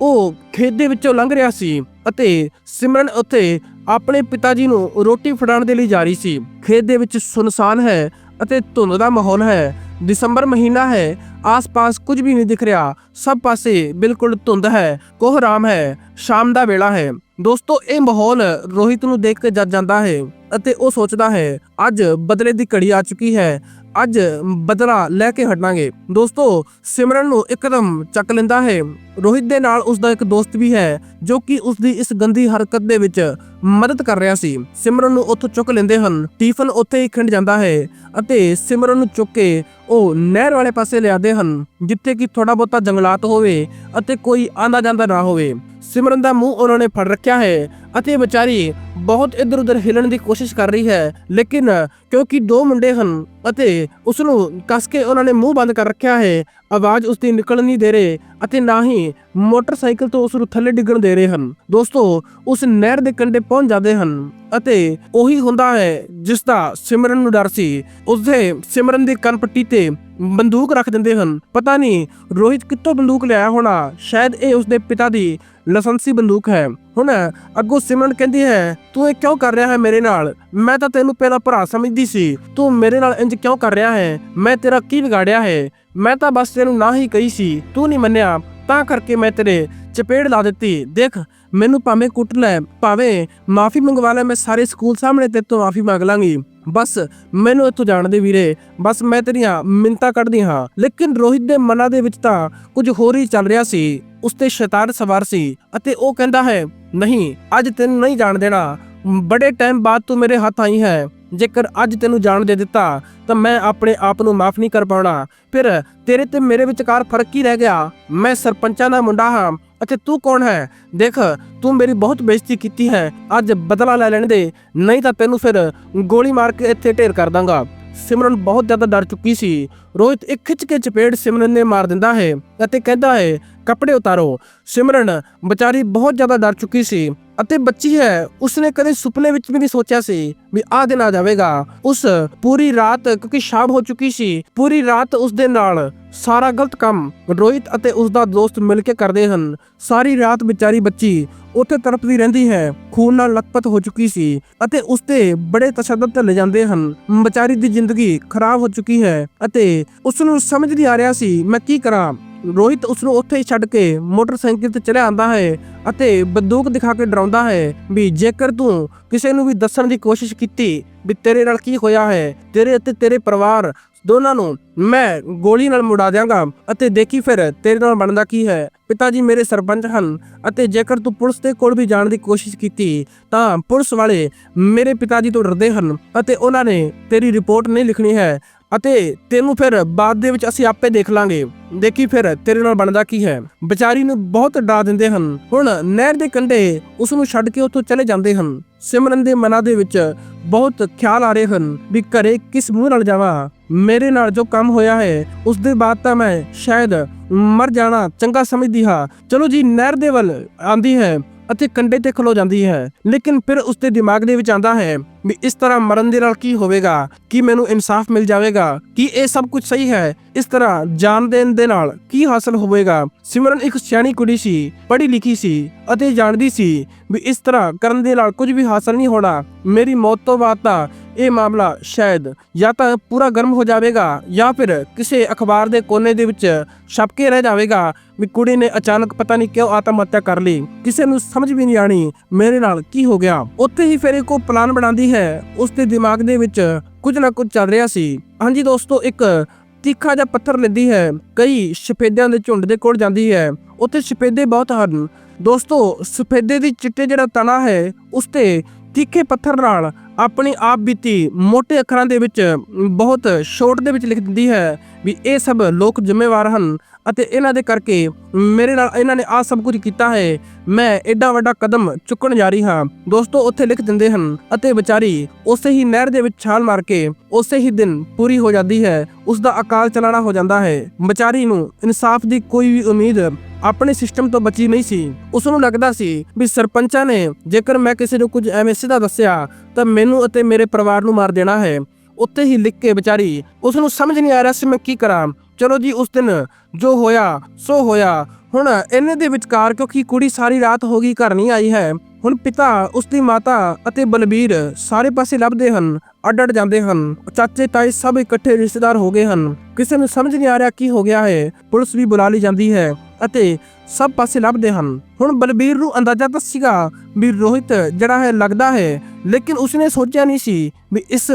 ਉਹ ਖੇਤ ਦੇ ਵਿੱਚੋਂ ਲੰਘ ਰਿਹਾ ਸੀ ਅਤੇ ਸਿਮਰਨ ਉੱਥੇ ਆਪਣੇ ਪਿਤਾ ਜੀ ਨੂੰ ਰੋਟੀ ਫੜਾਉਣ ਦੇ ਲਈ ਜਾ ਰਹੀ ਸੀ। ਖੇਤ ਦੇ ਵਿੱਚ ਸੁਨਸਾਨ ਹੈ ਅਤੇ ਧੁੰਦ ਦਾ ਮਾਹੌਲ ਹੈ। ਦਸੰਬਰ ਮਹੀਨਾ ਹੈ। ਆਸ-ਪਾਸ ਕੁਝ ਵੀ ਨਹੀਂ ਦਿਖ ਰਿਹਾ। ਸਭ ਪਾਸੇ ਬਿਲਕੁਲ ਧੁੰਦ ਹੈ ਕੋਹਰਾਮ ਹੈ, ਸ਼ਾਮ ਦਾ ਵੇਲਾ ਹੈ। ਦੋਸਤੋ, ਇਹ ਮਾਹੌਲ ਰੋਹਿਤ ਨੂੰ ਦੇਖ ਕੇ ਜੱਜ ਜਾਂਦਾ ਹੈ ਅਤੇ ਉਹ ਸੋਚਦਾ ਹੈ, ਅੱਜ ਬਦਲੇ ਦੀ ਘੜੀ ਆ ਚੁੱਕੀ ਹੈ, ਅੱਜ ਬਦਲਾ ਲੈ ਕੇ ਹਟਾਂਗੇ। ਦੋਸਤੋ, ਸਿਮਰਨ ਨੂੰ ਇੱਕਦਮ ਚੱਕ ਲੈਂਦਾ ਹੈ। ਰੋਹਿਤ ਦੇ ਨਾਲ ਉਸ ਦਾ ਇੱਕ ਦੋਸਤ ਵੀ ਹੈ, ਜੋ ਕਿ ਉਸ ਦੀ ਇਸ ਗੰਦੀ ਹਰਕਤ ਦੇ ਵਿੱਚ ਮਦਦ ਕਰ ਰਿਹਾ ਸੀ। ਸਿਮਰਨ ਨੂੰ ਉੱਥੋਂ ਚੁੱਕ ਲੈਂਦੇ ਹਨ। ਟੀਫਨ ਉੱਥੇ ਹੀ ਖਿੰਡ ਜਾਂਦਾ ਹੈ ਅਤੇ ਸਿਮਰਨ ਨੂੰ ਚੁੱਕ ਕੇ ਉਹ ਨਹਿਰ ਵਾਲੇ ਪਾਸੇ ਲਿਆਦੇ ਹਨ, ਜਿੱਥੇ ਕਿ ਥੋੜਾ ਬਹੁਤਾ ਜੰਗਲਾਤ ਹੋਵੇ ਅਤੇ ਕੋਈ ਆਂਦਾ ਜਾਂਦਾ ਨਾ ਹੋਵੇ। ਸਿਮਰਨ ਦਾ ਮੂੰਹ ਉਹਨਾਂ ਨੇ ਫੜ ਰੱਖਿਆ ਹੈ ਅਤੇ ਵਿਚਾਰੀ ਬਹੁਤ ਇੱਧਰ ਉੱਧਰ ਹਿਲਣ ਦੀ ਕੋਸ਼ਿਸ਼ ਕਰ ਰਹੀ ਹੈ, ਲੇਕਿਨ ਕਿਉਂਕਿ ਦੋ ਮੁੰਡੇ ਹਨ ਅਤੇ ਉਸ ਨੂੰ ਕੱਸ ਕੇ ਉਹਨਾਂ ਨੇ ਮੂੰਹ ਬੰਦ ਕਰ ਰੱਖਿਆ ਹੈ, ਆਵਾਜ਼ ਉਸ ਦੀ ਨਿਕਲ ਨਹੀਂ ਦੇ ਰਹੇ ਅਤੇ ਨਾ ਹੀ ਮੋਟਰਸਾਈਕਲ ਤੋਂ ਉਸ ਨੂੰ ਥੱਲੇ ਡਿੱਗਣ ਦੇ ਰਹੇ ਹਨ। ਦੋਸਤੋ, ਉਸ ਨਹਿਰ ਦੇ ਕੰਢੇ ਪਹੁੰਚ ਜਾਂਦੇ ਹਨ ਅਤੇ ਉਹੀ ਹੁੰਦਾ ਹੈ ਜਿਸ ਦਾ ਸਿਮਰਨ ਨੂੰ ਡਰ ਸੀ। ਉਸਦੇ ਸਿਮਰਨ ਦੀ ਕੰਨਪੱਟੀ ਤੇ ਬੰਦੂਕ ਰੱਖ ਦਿੰਦੇ ਹਨ। ਪਤਾ ਨਹੀਂ ਰੋਹਿਤ ਕਿੱਥੋਂ ਬੰਦੂਕ ਲਿਆਇਆ ਹੋਣਾ, ਸ਼ਾਇਦ ਇਹ ਉਸਦੇ ਪਿਤਾ ਦੀ ਲਾਇਸੈਂਸੀ ਬੰਦੂਕ ਹੈ। ਹੁਣ ਅੱਗੋਂ ਸਿਮਰਨ ਕਹਿੰਦੀ ਹੈ, ਤੂੰ ਇਹ ਕਿਉਂ ਕਰ ਰਿਹਾ ਹੈ ਮੇਰੇ ਨਾਲ? ਮੈਂ ਤਾਂ ਤੈਨੂੰ ਪਹਿਲਾਂ ਭਰਾ ਸਮਝਦੀ ਸੀ। ਤੂੰ ਮੇਰੇ ਨਾਲ ਇੰਜ ਕਿਉਂ ਕਰ ਰਿਹਾ ਹੈ? ਮੈਂ ਤੇਰਾ ਕੀ ਵਿਗਾੜਿਆ ਹੈ? ਮੈਂ ਤਾਂ ਬਸ ਤੈਨੂੰ ਨਾ ਹੀ ਕਹੀ ਸੀ। ਤੂੰ ਨਹੀਂ ਮੰਨਿਆ। ਤਾਂ ਕਰਕੇ ਮੈਂ ਤੇਰੇ ਚਪੇੜ ਲਾ ਦਿੱਤੀ। ਦੇਖ, ਮੈਨੂੰ ਭਾਵੇਂ ਕੁੱਟ ਲੈ, ਭਾਵੇਂ ਮਾਫੀ ਮੰਗਵਾ ਲੈ, ਮੈਂ ਸਾਰੇ ਸਕੂਲ ਸਾਹਮਣੇ ਤੇਰੇ ਤੋਂ ਮਾਫੀ ਮੰਗ ਲਾਂਗੀ। ਬਸ ਮੈਨੂੰ ਇੱਥੋਂ ਜਾਣ ਦੇ ਵੀਰੇ, ਬਸ ਮੈਂ ਤੇਰੀਆਂ ਮਿੰਤਾ ਕੱਢਦੀ ਹਾਂ। ਲੇਕਿਨ ਰੋਹਿਤ ਦੇ ਮਨਾਂ ਦੇ ਵਿੱਚ ਤਾਂ ਕੁਝ ਹੋਰ ਹੀ ਚੱਲ ਰਿਹਾ ਸੀ। ਉਸ ਤੇ ਸ਼ੈਤਾਨ ਸਵਾਰ ਸੀ ਅਤੇ ਉਹ ਕਹਿੰਦਾ ਹੈ, ਨਹੀਂ, ਅੱਜ ਤੈਨੂੰ ਨਹੀਂ ਜਾਣ ਦੇਣਾ। ਬੜੇ ਟਾਈਮ ਬਾਅਦ ਤੂੰ ਮੇਰੇ ਹੱਥ ਆਈ ਹੈ। ਜੇਕਰ ਅੱਜ ਤੈਨੂੰ ਜਾਣ ਦੇ ਦਿੱਤਾ, ਤਾਂ ਮੈਂ ਆਪਣੇ ਆਪ ਨੂੰ ਮਾਫ ਨਹੀਂ ਕਰ ਪਾਉਣਾ। ਫਿਰ ਤੇਰੇ ਤੇ ਮੇਰੇ ਵਿਚਕਾਰ ਫ਼ਰਕ ਕੀ ਰਹਿ ਗਿਆ? ਮੈਂ ਸਰਪੰਚਾਂ ਦਾ ਮੁੰਡਾ ਹਾਂ, ਅਤੇ ਤੂੰ ਕੌਣ ਹੈ? ਦੇਖ, ਤੂੰ ਮੇਰੀ ਬਹੁਤ ਬੇਇੱਜ਼ਤੀ ਕੀਤੀ ਹੈ। ਅੱਜ ਬਦਲਾ ਲੈ ਲੈਣ ਦੇ, ਨਹੀਂ ਤਾਂ ਤੈਨੂੰ ਫਿਰ ਗੋਲੀ ਮਾਰ ਕੇ ਇੱਥੇ ਢੇਰ ਕਰ ਦਾਂਗਾ। ਸਿਮਰਨ ਬਹੁਤ ਜ਼ਿਆਦਾ ਡਰ ਚੁੱਕੀ ਸੀ। ਰੋਹਿਤ ਇੱਕ ਖਿੱਚ ਕੇ ਚਪੇੜ ਸਿਮਰਨ ਨੇ ਮਾਰ ਦਿੰਦਾ ਹੈ ਅਤੇ ਕਹਿੰਦਾ ਹੈ, ਕੱਪੜੇ ਉਤਾਰੋ। ਸਿਮਰਨ ਵਿਚਾਰੀ ਬਹੁਤ ਜ਼ਿਆਦਾ ਡਰ ਚੁੱਕੀ ਸੀ ਅਤੇ ਬੱਚੀ ਹੈ, ਉਸਨੇ ਕਦੇ ਸੁਪਨੇ ਵਿੱਚ ਵੀ ਨਹੀਂ ਸੋਚਿਆ ਸੀ ਵੀ ਆਹ ਦਿਨ ਆ ਜਾਵੇਗਾ। ਉਸ ਪੂਰੀ ਰਾਤ ਕਿਉਂਕਿ ਸ਼ਾਮ ਹੋ ਚੁੱਕੀ ਸੀ, ਪੂਰੀ ਰਾਤ ਉਸ ਦੇ ਨਾਲ ਸਾਰਾ ਗਲਤ ਕੰਮ ਰੋਹਿਤ ਅਤੇ ਉਸ ਦਾ ਦੋਸਤ ਮਿਲ ਕੇ ਕਰਦੇ ਹਨ। ਸਾਰੀ ਰਾਤ ਵਿਚਾਰੀ ਬੱਚੀ ਉੱਥੇ ਤੜਪਦੀ ਰਹਿੰਦੀ ਹੈ। ਖੂਨ ਨਾਲ ਲਤਪਤ ਹੋ ਚੁੱਕੀ ਸੀ ਅਤੇ ਉਸ ਤੇ ਬੜੇ ਤਸ਼ੱਦਦ ਢੱਲੇ ਜਾਂਦੇ ਹਨ। ਵਿਚਾਰੀ ਦੀ ਜ਼ਿੰਦਗੀ ਖਰਾਬ ਹੋ ਚੁੱਕੀ ਹੈ ਅਤੇ ਉਸ ਨੂੰ ਸਮਝ ਨਹੀਂ ਆ ਰਿਹਾ ਸੀ, ਮੈਂ ਕੀ ਕਰਾਂ? ਰੋਹਿਤ ਉਸ ਨੂੰ ਉੱਥੇ ਹੀ ਛੱਡ ਕੇ ਮੋਟਰਸਾਈਕਲ ਤੇ ਚਲਿਆ ਆਂਦਾ ਹੈ ਅਤੇ ਬੰਦੂਕ ਦਿਖਾ ਕੇ ਡਰਾਉਂਦਾ ਹੈ ਵੀ ਜੇਕਰ ਤੂੰ ਕਿਸੇ ਨੂੰ ਵੀ ਦੱਸਣ ਦੀ ਕੋਸ਼ਿਸ਼ ਕੀਤੀ ਵੀ ਤੇਰੇ ਨਾਲ ਕੀ ਹੋਇਆ ਹੈ, ਤੇਰੇ ਅਤੇ ਤੇਰੇ ਪਰਿਵਾਰ ਦੋਨਾਂ ਨੂੰ ਮੈਂ ਗੋਲੀ ਨਾਲ ਮੁੜਾ ਦਿਆਂਗਾ ਅਤੇ ਦੇਖੀ ਫਿਰ ਤੇਰੇ ਨਾਲ ਬਣਦਾ ਕੀ ਹੈ। ਪਿਤਾ ਜੀ ਮੇਰੇ ਸਰਪੰਚ ਹਨ ਅਤੇ ਜੇਕਰ ਤੂੰ ਪੁਲਿਸ ਦੇ ਕੋਲ ਵੀ ਜਾਣ ਦੀ ਕੋਸ਼ਿਸ਼ ਕੀਤੀ, ਤਾਂ ਪੁਲਿਸ ਵਾਲੇ ਮੇਰੇ ਪਿਤਾ ਜੀ ਤੋਂ ਡਰਦੇ ਹਨ ਅਤੇ ਉਹਨਾਂ ਨੇ ਤੇਰੀ ਰਿਪੋਰਟ ਨਹੀਂ ਲਿਖਣੀ ਹੈ ਅਤੇ ਤੈਨੂੰ ਫਿਰ ਬਾਅਦ ਦੇ ਵਿੱਚ ਅਸੀਂ ਆਪੇ ਦੇਖ ਲਾਂਗੇ। ਦੇਖੀ ਫਿਰ ਤੇਰੇ ਨਾਲ ਬਣਦਾ ਕੀ ਹੈ। ਵਿਚਾਰੀ ਨੂੰ ਬਹੁਤ ਡਰਾ ਦਿੰਦੇ ਹਨ। ਹੁਣ ਨਹਿਰ ਦੇ ਕੰਢੇ ਉਸ ਨੂੰ ਛੱਡ ਕੇ ਉੱਥੋਂ ਚਲੇ ਜਾਂਦੇ ਹਨ। ਸਿਮਰਨ ਦੇ ਮਨਾਂ ਦੇ ਵਿੱਚ ਬਹੁਤ ਖਿਆਲ ਆ ਰਹੇ ਹਨ ਵੀ ਘਰੇ ਕਿਸ ਮੂੰਹ ਨਾਲ ਜਾਵਾਂ। ਮੇਰੇ ਨਾਲ ਜੋ ਕੰਮ ਹੋਇਆ ਹੈ ਉਸ ਦੇ ਬਾਅਦ ਤਾਂ ਮੈਂ ਸ਼ਾਇਦ ਮਰ ਜਾਣਾ ਚੰਗਾ ਸਮਝਦੀ ਹਾਂ। ਚਲੋ ਜੀ, ਨਹਿਰ ਦੇ ਵੱਲ ਆਂਦੀ ਹੈ ਅਤੇ ਕੰਡੇ ਤੇ ਖਲੋ ਜਾਂਦੀ ਹੈ। ਲੇਕਿਨ ਫਿਰ ਉਸ ਦੇ ਦਿਮਾਗ ਦੇ ਵਿੱਚ ਆਂਦਾ ਹੈ ਵੀ ਇਸ ਤਰ੍ਹਾਂ ਮਰਨ ਦੇ ਨਾਲ ਕੀ ਹੋਵੇਗਾ? ਕੀ ਮੈਨੂੰ ਇਨਸਾਫ ਮਿਲ ਜਾਵੇਗਾ? ਕੀ ਇਹ ਸਭ ਕੁਝ ਸਹੀ ਹੈ? ਇਸ ਤਰ੍ਹਾਂ ਜਾਨ ਦੇਣ ਦੇ ਨਾਲ ਕੀ ਹਾਸਲ ਹੋਵੇਗਾ? ਸਿਮਰਨ ਇੱਕ ਸਿਆਣੀ ਕੁੜੀ ਸੀ, ਪੜ੍ਹੀ ਲਿਖੀ ਸੀ ਅਤੇ ਜਾਣਦੀ ਸੀ ਵੀ ਇਸ ਤਰ੍ਹਾਂ ਕਰਨ ਦੇ ਨਾਲ ਕੁਝ ਵੀ ਹਾਸਲ ਨਹੀਂ ਹੋਣਾ। ਮੇਰੀ ਮੌਤ ਤੋਂ ਬਾਅਦ ਤਾਂ ਇਹ ਮਾਮਲਾ ਸ਼ਾਇਦ ਜਾਂ ਤਾਂ ਪੂਰਾ ਗਰਮ ਹੋ ਜਾਵੇਗਾ ਜਾਂ ਫਿਰ ਕਿਸੇ ਅਖਬਾਰ ਦੇ ਕੋਨੇ ਦੇ ਵਿੱਚ ਛਪ ਕੇ ਰਹਿ ਜਾਵੇਗਾ। ਵੀ ਕੁੜੀ ਨੇ ਅਚਾਨਕ ਪਤਾ ਨਹੀਂ ਕਿਉਂ ਆਤਮ ਹੱਤਿਆ ਕਰ ਲਈ। ਕਿਸੇ ਨੂੰ ਸਮਝ ਵੀ ਨਹੀਂ ਆਣੀ ਮੇਰੇ ਨਾਲ ਕੀ ਹੋ ਗਿਆ। ਉੱਥੇ ਹੀ ਫਿਰ ਇੱਕ ਪਲਾਨ ਬਣਾਉਂਦੀ ਹੈ। ਉਸ ਦੇ ਦਿਮਾਗ ਦੇ ਵਿੱਚ ਕੁਝ ਨਾ ਕੁਝ ਚੱਲ ਰਿਹਾ ਸੀ। ਹਾਂਜੀ ਦੋਸਤੋ, ਇੱਕ ਤਿੱਖਾ ਜਿਹਾ ਪੱਥਰ ਲੈਂਦੀ ਹੈ। ਕਈ ਸਫੇਦਿਆਂ ਦੇ ਝੁੰਡ ਦੇ ਕੋਲ ਜਾਂਦੀ ਹੈ। ਉੱਥੇ ਸਫੇਦੇ ਬਹੁਤ ਹਨ। ਦੋਸਤੋ, ਸਫੇਦੇ ਦੀ ਚਿੱਟੇ ਜਿਹੜਾ ਤਣਾ ਹੈ ਉਸ ਤੇ ਤਿੱਖੇ ਪੱਥਰ ਨਾਲ ਆਪਣੀ ਆਪ ਬੀਤੀ ਮੋٹے ਅੱਖਰਾਂ ਦੇ ਵਿੱਚ ਬਹੁਤ ਸ਼ੋਰਟ ਦੇ ਵਿੱਚ ਲਿਖ ਦਿੰਦੀ ਹੈ ਵੀ ਇਹ ਸਭ ਲੋਕ ਜ਼ਿੰਮੇਵਾਰ ਹਨ। ਅਤੇ ਇਹਨਾਂ ਦੇ ਕਰਕੇ ਮੇਰੇ ਨਾਲ ਇਹਨਾਂ ਨੇ ਆ ਸਭ ਕੁਝ ਕੀਤਾ ਹੈ। ਮੈਂ ਐਡਾ ਵੱਡਾ ਕਦਮ ਚੁੱਕਣ ਜਾ ਰਹੀ ਹਾਂ। ਦੋਸਤੋ, ਉੱਥੇ ਲਿਖ ਦਿੰਦੇ ਹਨ, ਅਤੇ ਵਿਚਾਰੀ ਉਸੇ ਹੀ ਨਹਿਰ ਦੇ ਵਿੱਚ ਛਾਲ ਮਾਰ ਕੇ ਉਸੇ ਹੀ ਦਿਨ ਪੂਰੀ ਹੋ ਜਾਂਦੀ ਹੈ। ਉਸ ਦਾ ਅਕਾਲ ਚਲਾਣਾ ਹੋ ਜਾਂਦਾ ਹੈ। ਵਿਚਾਰੀ ਨੂੰ ਇਨਸਾਫ ਦੀ ਕੋਈ ਵੀ ਉਮੀਦ ਆਪਣੇ ਸਿਸਟਮ ਤੋਂ ਬਚੀ ਨਹੀਂ ਸੀ। ਉਸ ਨੂੰ ਲੱਗਦਾ ਸੀ ਵੀ ਸਰਪੰਚਾਂ ਨੇ ਜੇਕਰ ਮੈਂ ਕਿਸੇ ਨੂੰ ਕੁਝ ਐਵੇਂ ਸਿੱਧਾ ਦੱਸਿਆ, ਤਾਂ ਮੈਨੂੰ ਅਤੇ ਮੇਰੇ ਪਰਿਵਾਰ ਨੂੰ ਮਾਰ ਦੇਣਾ ਹੈ। ਉੱਤੇ ਹੀ ਲਿਖ ਕੇ ਵਿਚਾਰੀ ਉਸ ਨੂੰ ਸਮਝ ਨਹੀਂ ਆ ਰਿਹਾ ਸੀ ਮੈਂ ਕੀ ਕਰਾਂ। ਚਲੋ ਜੀ, ਉਸ ਦਿਨ ਜੋ ਹੋਇਆ, ਸੋ ਹੋਇਆ। ਹੁਣ ਇਹਨੇ ਦੇ ਵਿਚਕਾਰ ਕਿਉਂਕਿ ਕੁੜੀ ਸਾਰੀ ਰਾਤ ਹੋ ਗਈ ਘਰ ਨਹੀਂ ਆਈ ਹੈ, ਹੁਣ ਪਿਤਾ ਉਸ ਦੀ ਮਾਤਾ ਅਤੇ ਬਲਬੀਰ ਸਾਰੇ ਪਾਸੇ ਲੱਭਦੇ ਹਨ ਅੱਡ ਅੱਡ ਜਾਂਦੇ ਹਨ। ਚਾਚੇ, ਤਾਏ ਸਭ ਇਕੱਠੇ ਰਿਸ਼ਤੇਦਾਰ ਹੋ ਗਏ ਹਨ। ਕਿਸੇ ਨੂੰ ਸਮਝ ਨਹੀਂ ਆ ਰਿਹਾ ਕੀ ਹੋ ਗਿਆ ਹੈ। ਪੁਲਿਸ ਵੀ ਬੁਲਾ ਲਈ ਜਾਂਦੀ ਹੈ। ਅਤੇ ਸਭ ਪਾਸੇ ਲੱਭਦੇ ਹਨ। ਹੁਣ ਬਲਬੀਰ ਨੂੰ ਅੰਦਾਜ਼ਾ ਤਾਂ ਸੀਗਾ ਵੀ ਰੋਹਿਤ ਜਿਹੜਾ ਹੈ ਲੱਗਦਾ ਹੈ, ਲੇਕਿਨ ਉਸਨੇ ਸੋਚਿਆ ਨਹੀਂ ਸੀ ਵੀ ਇਸ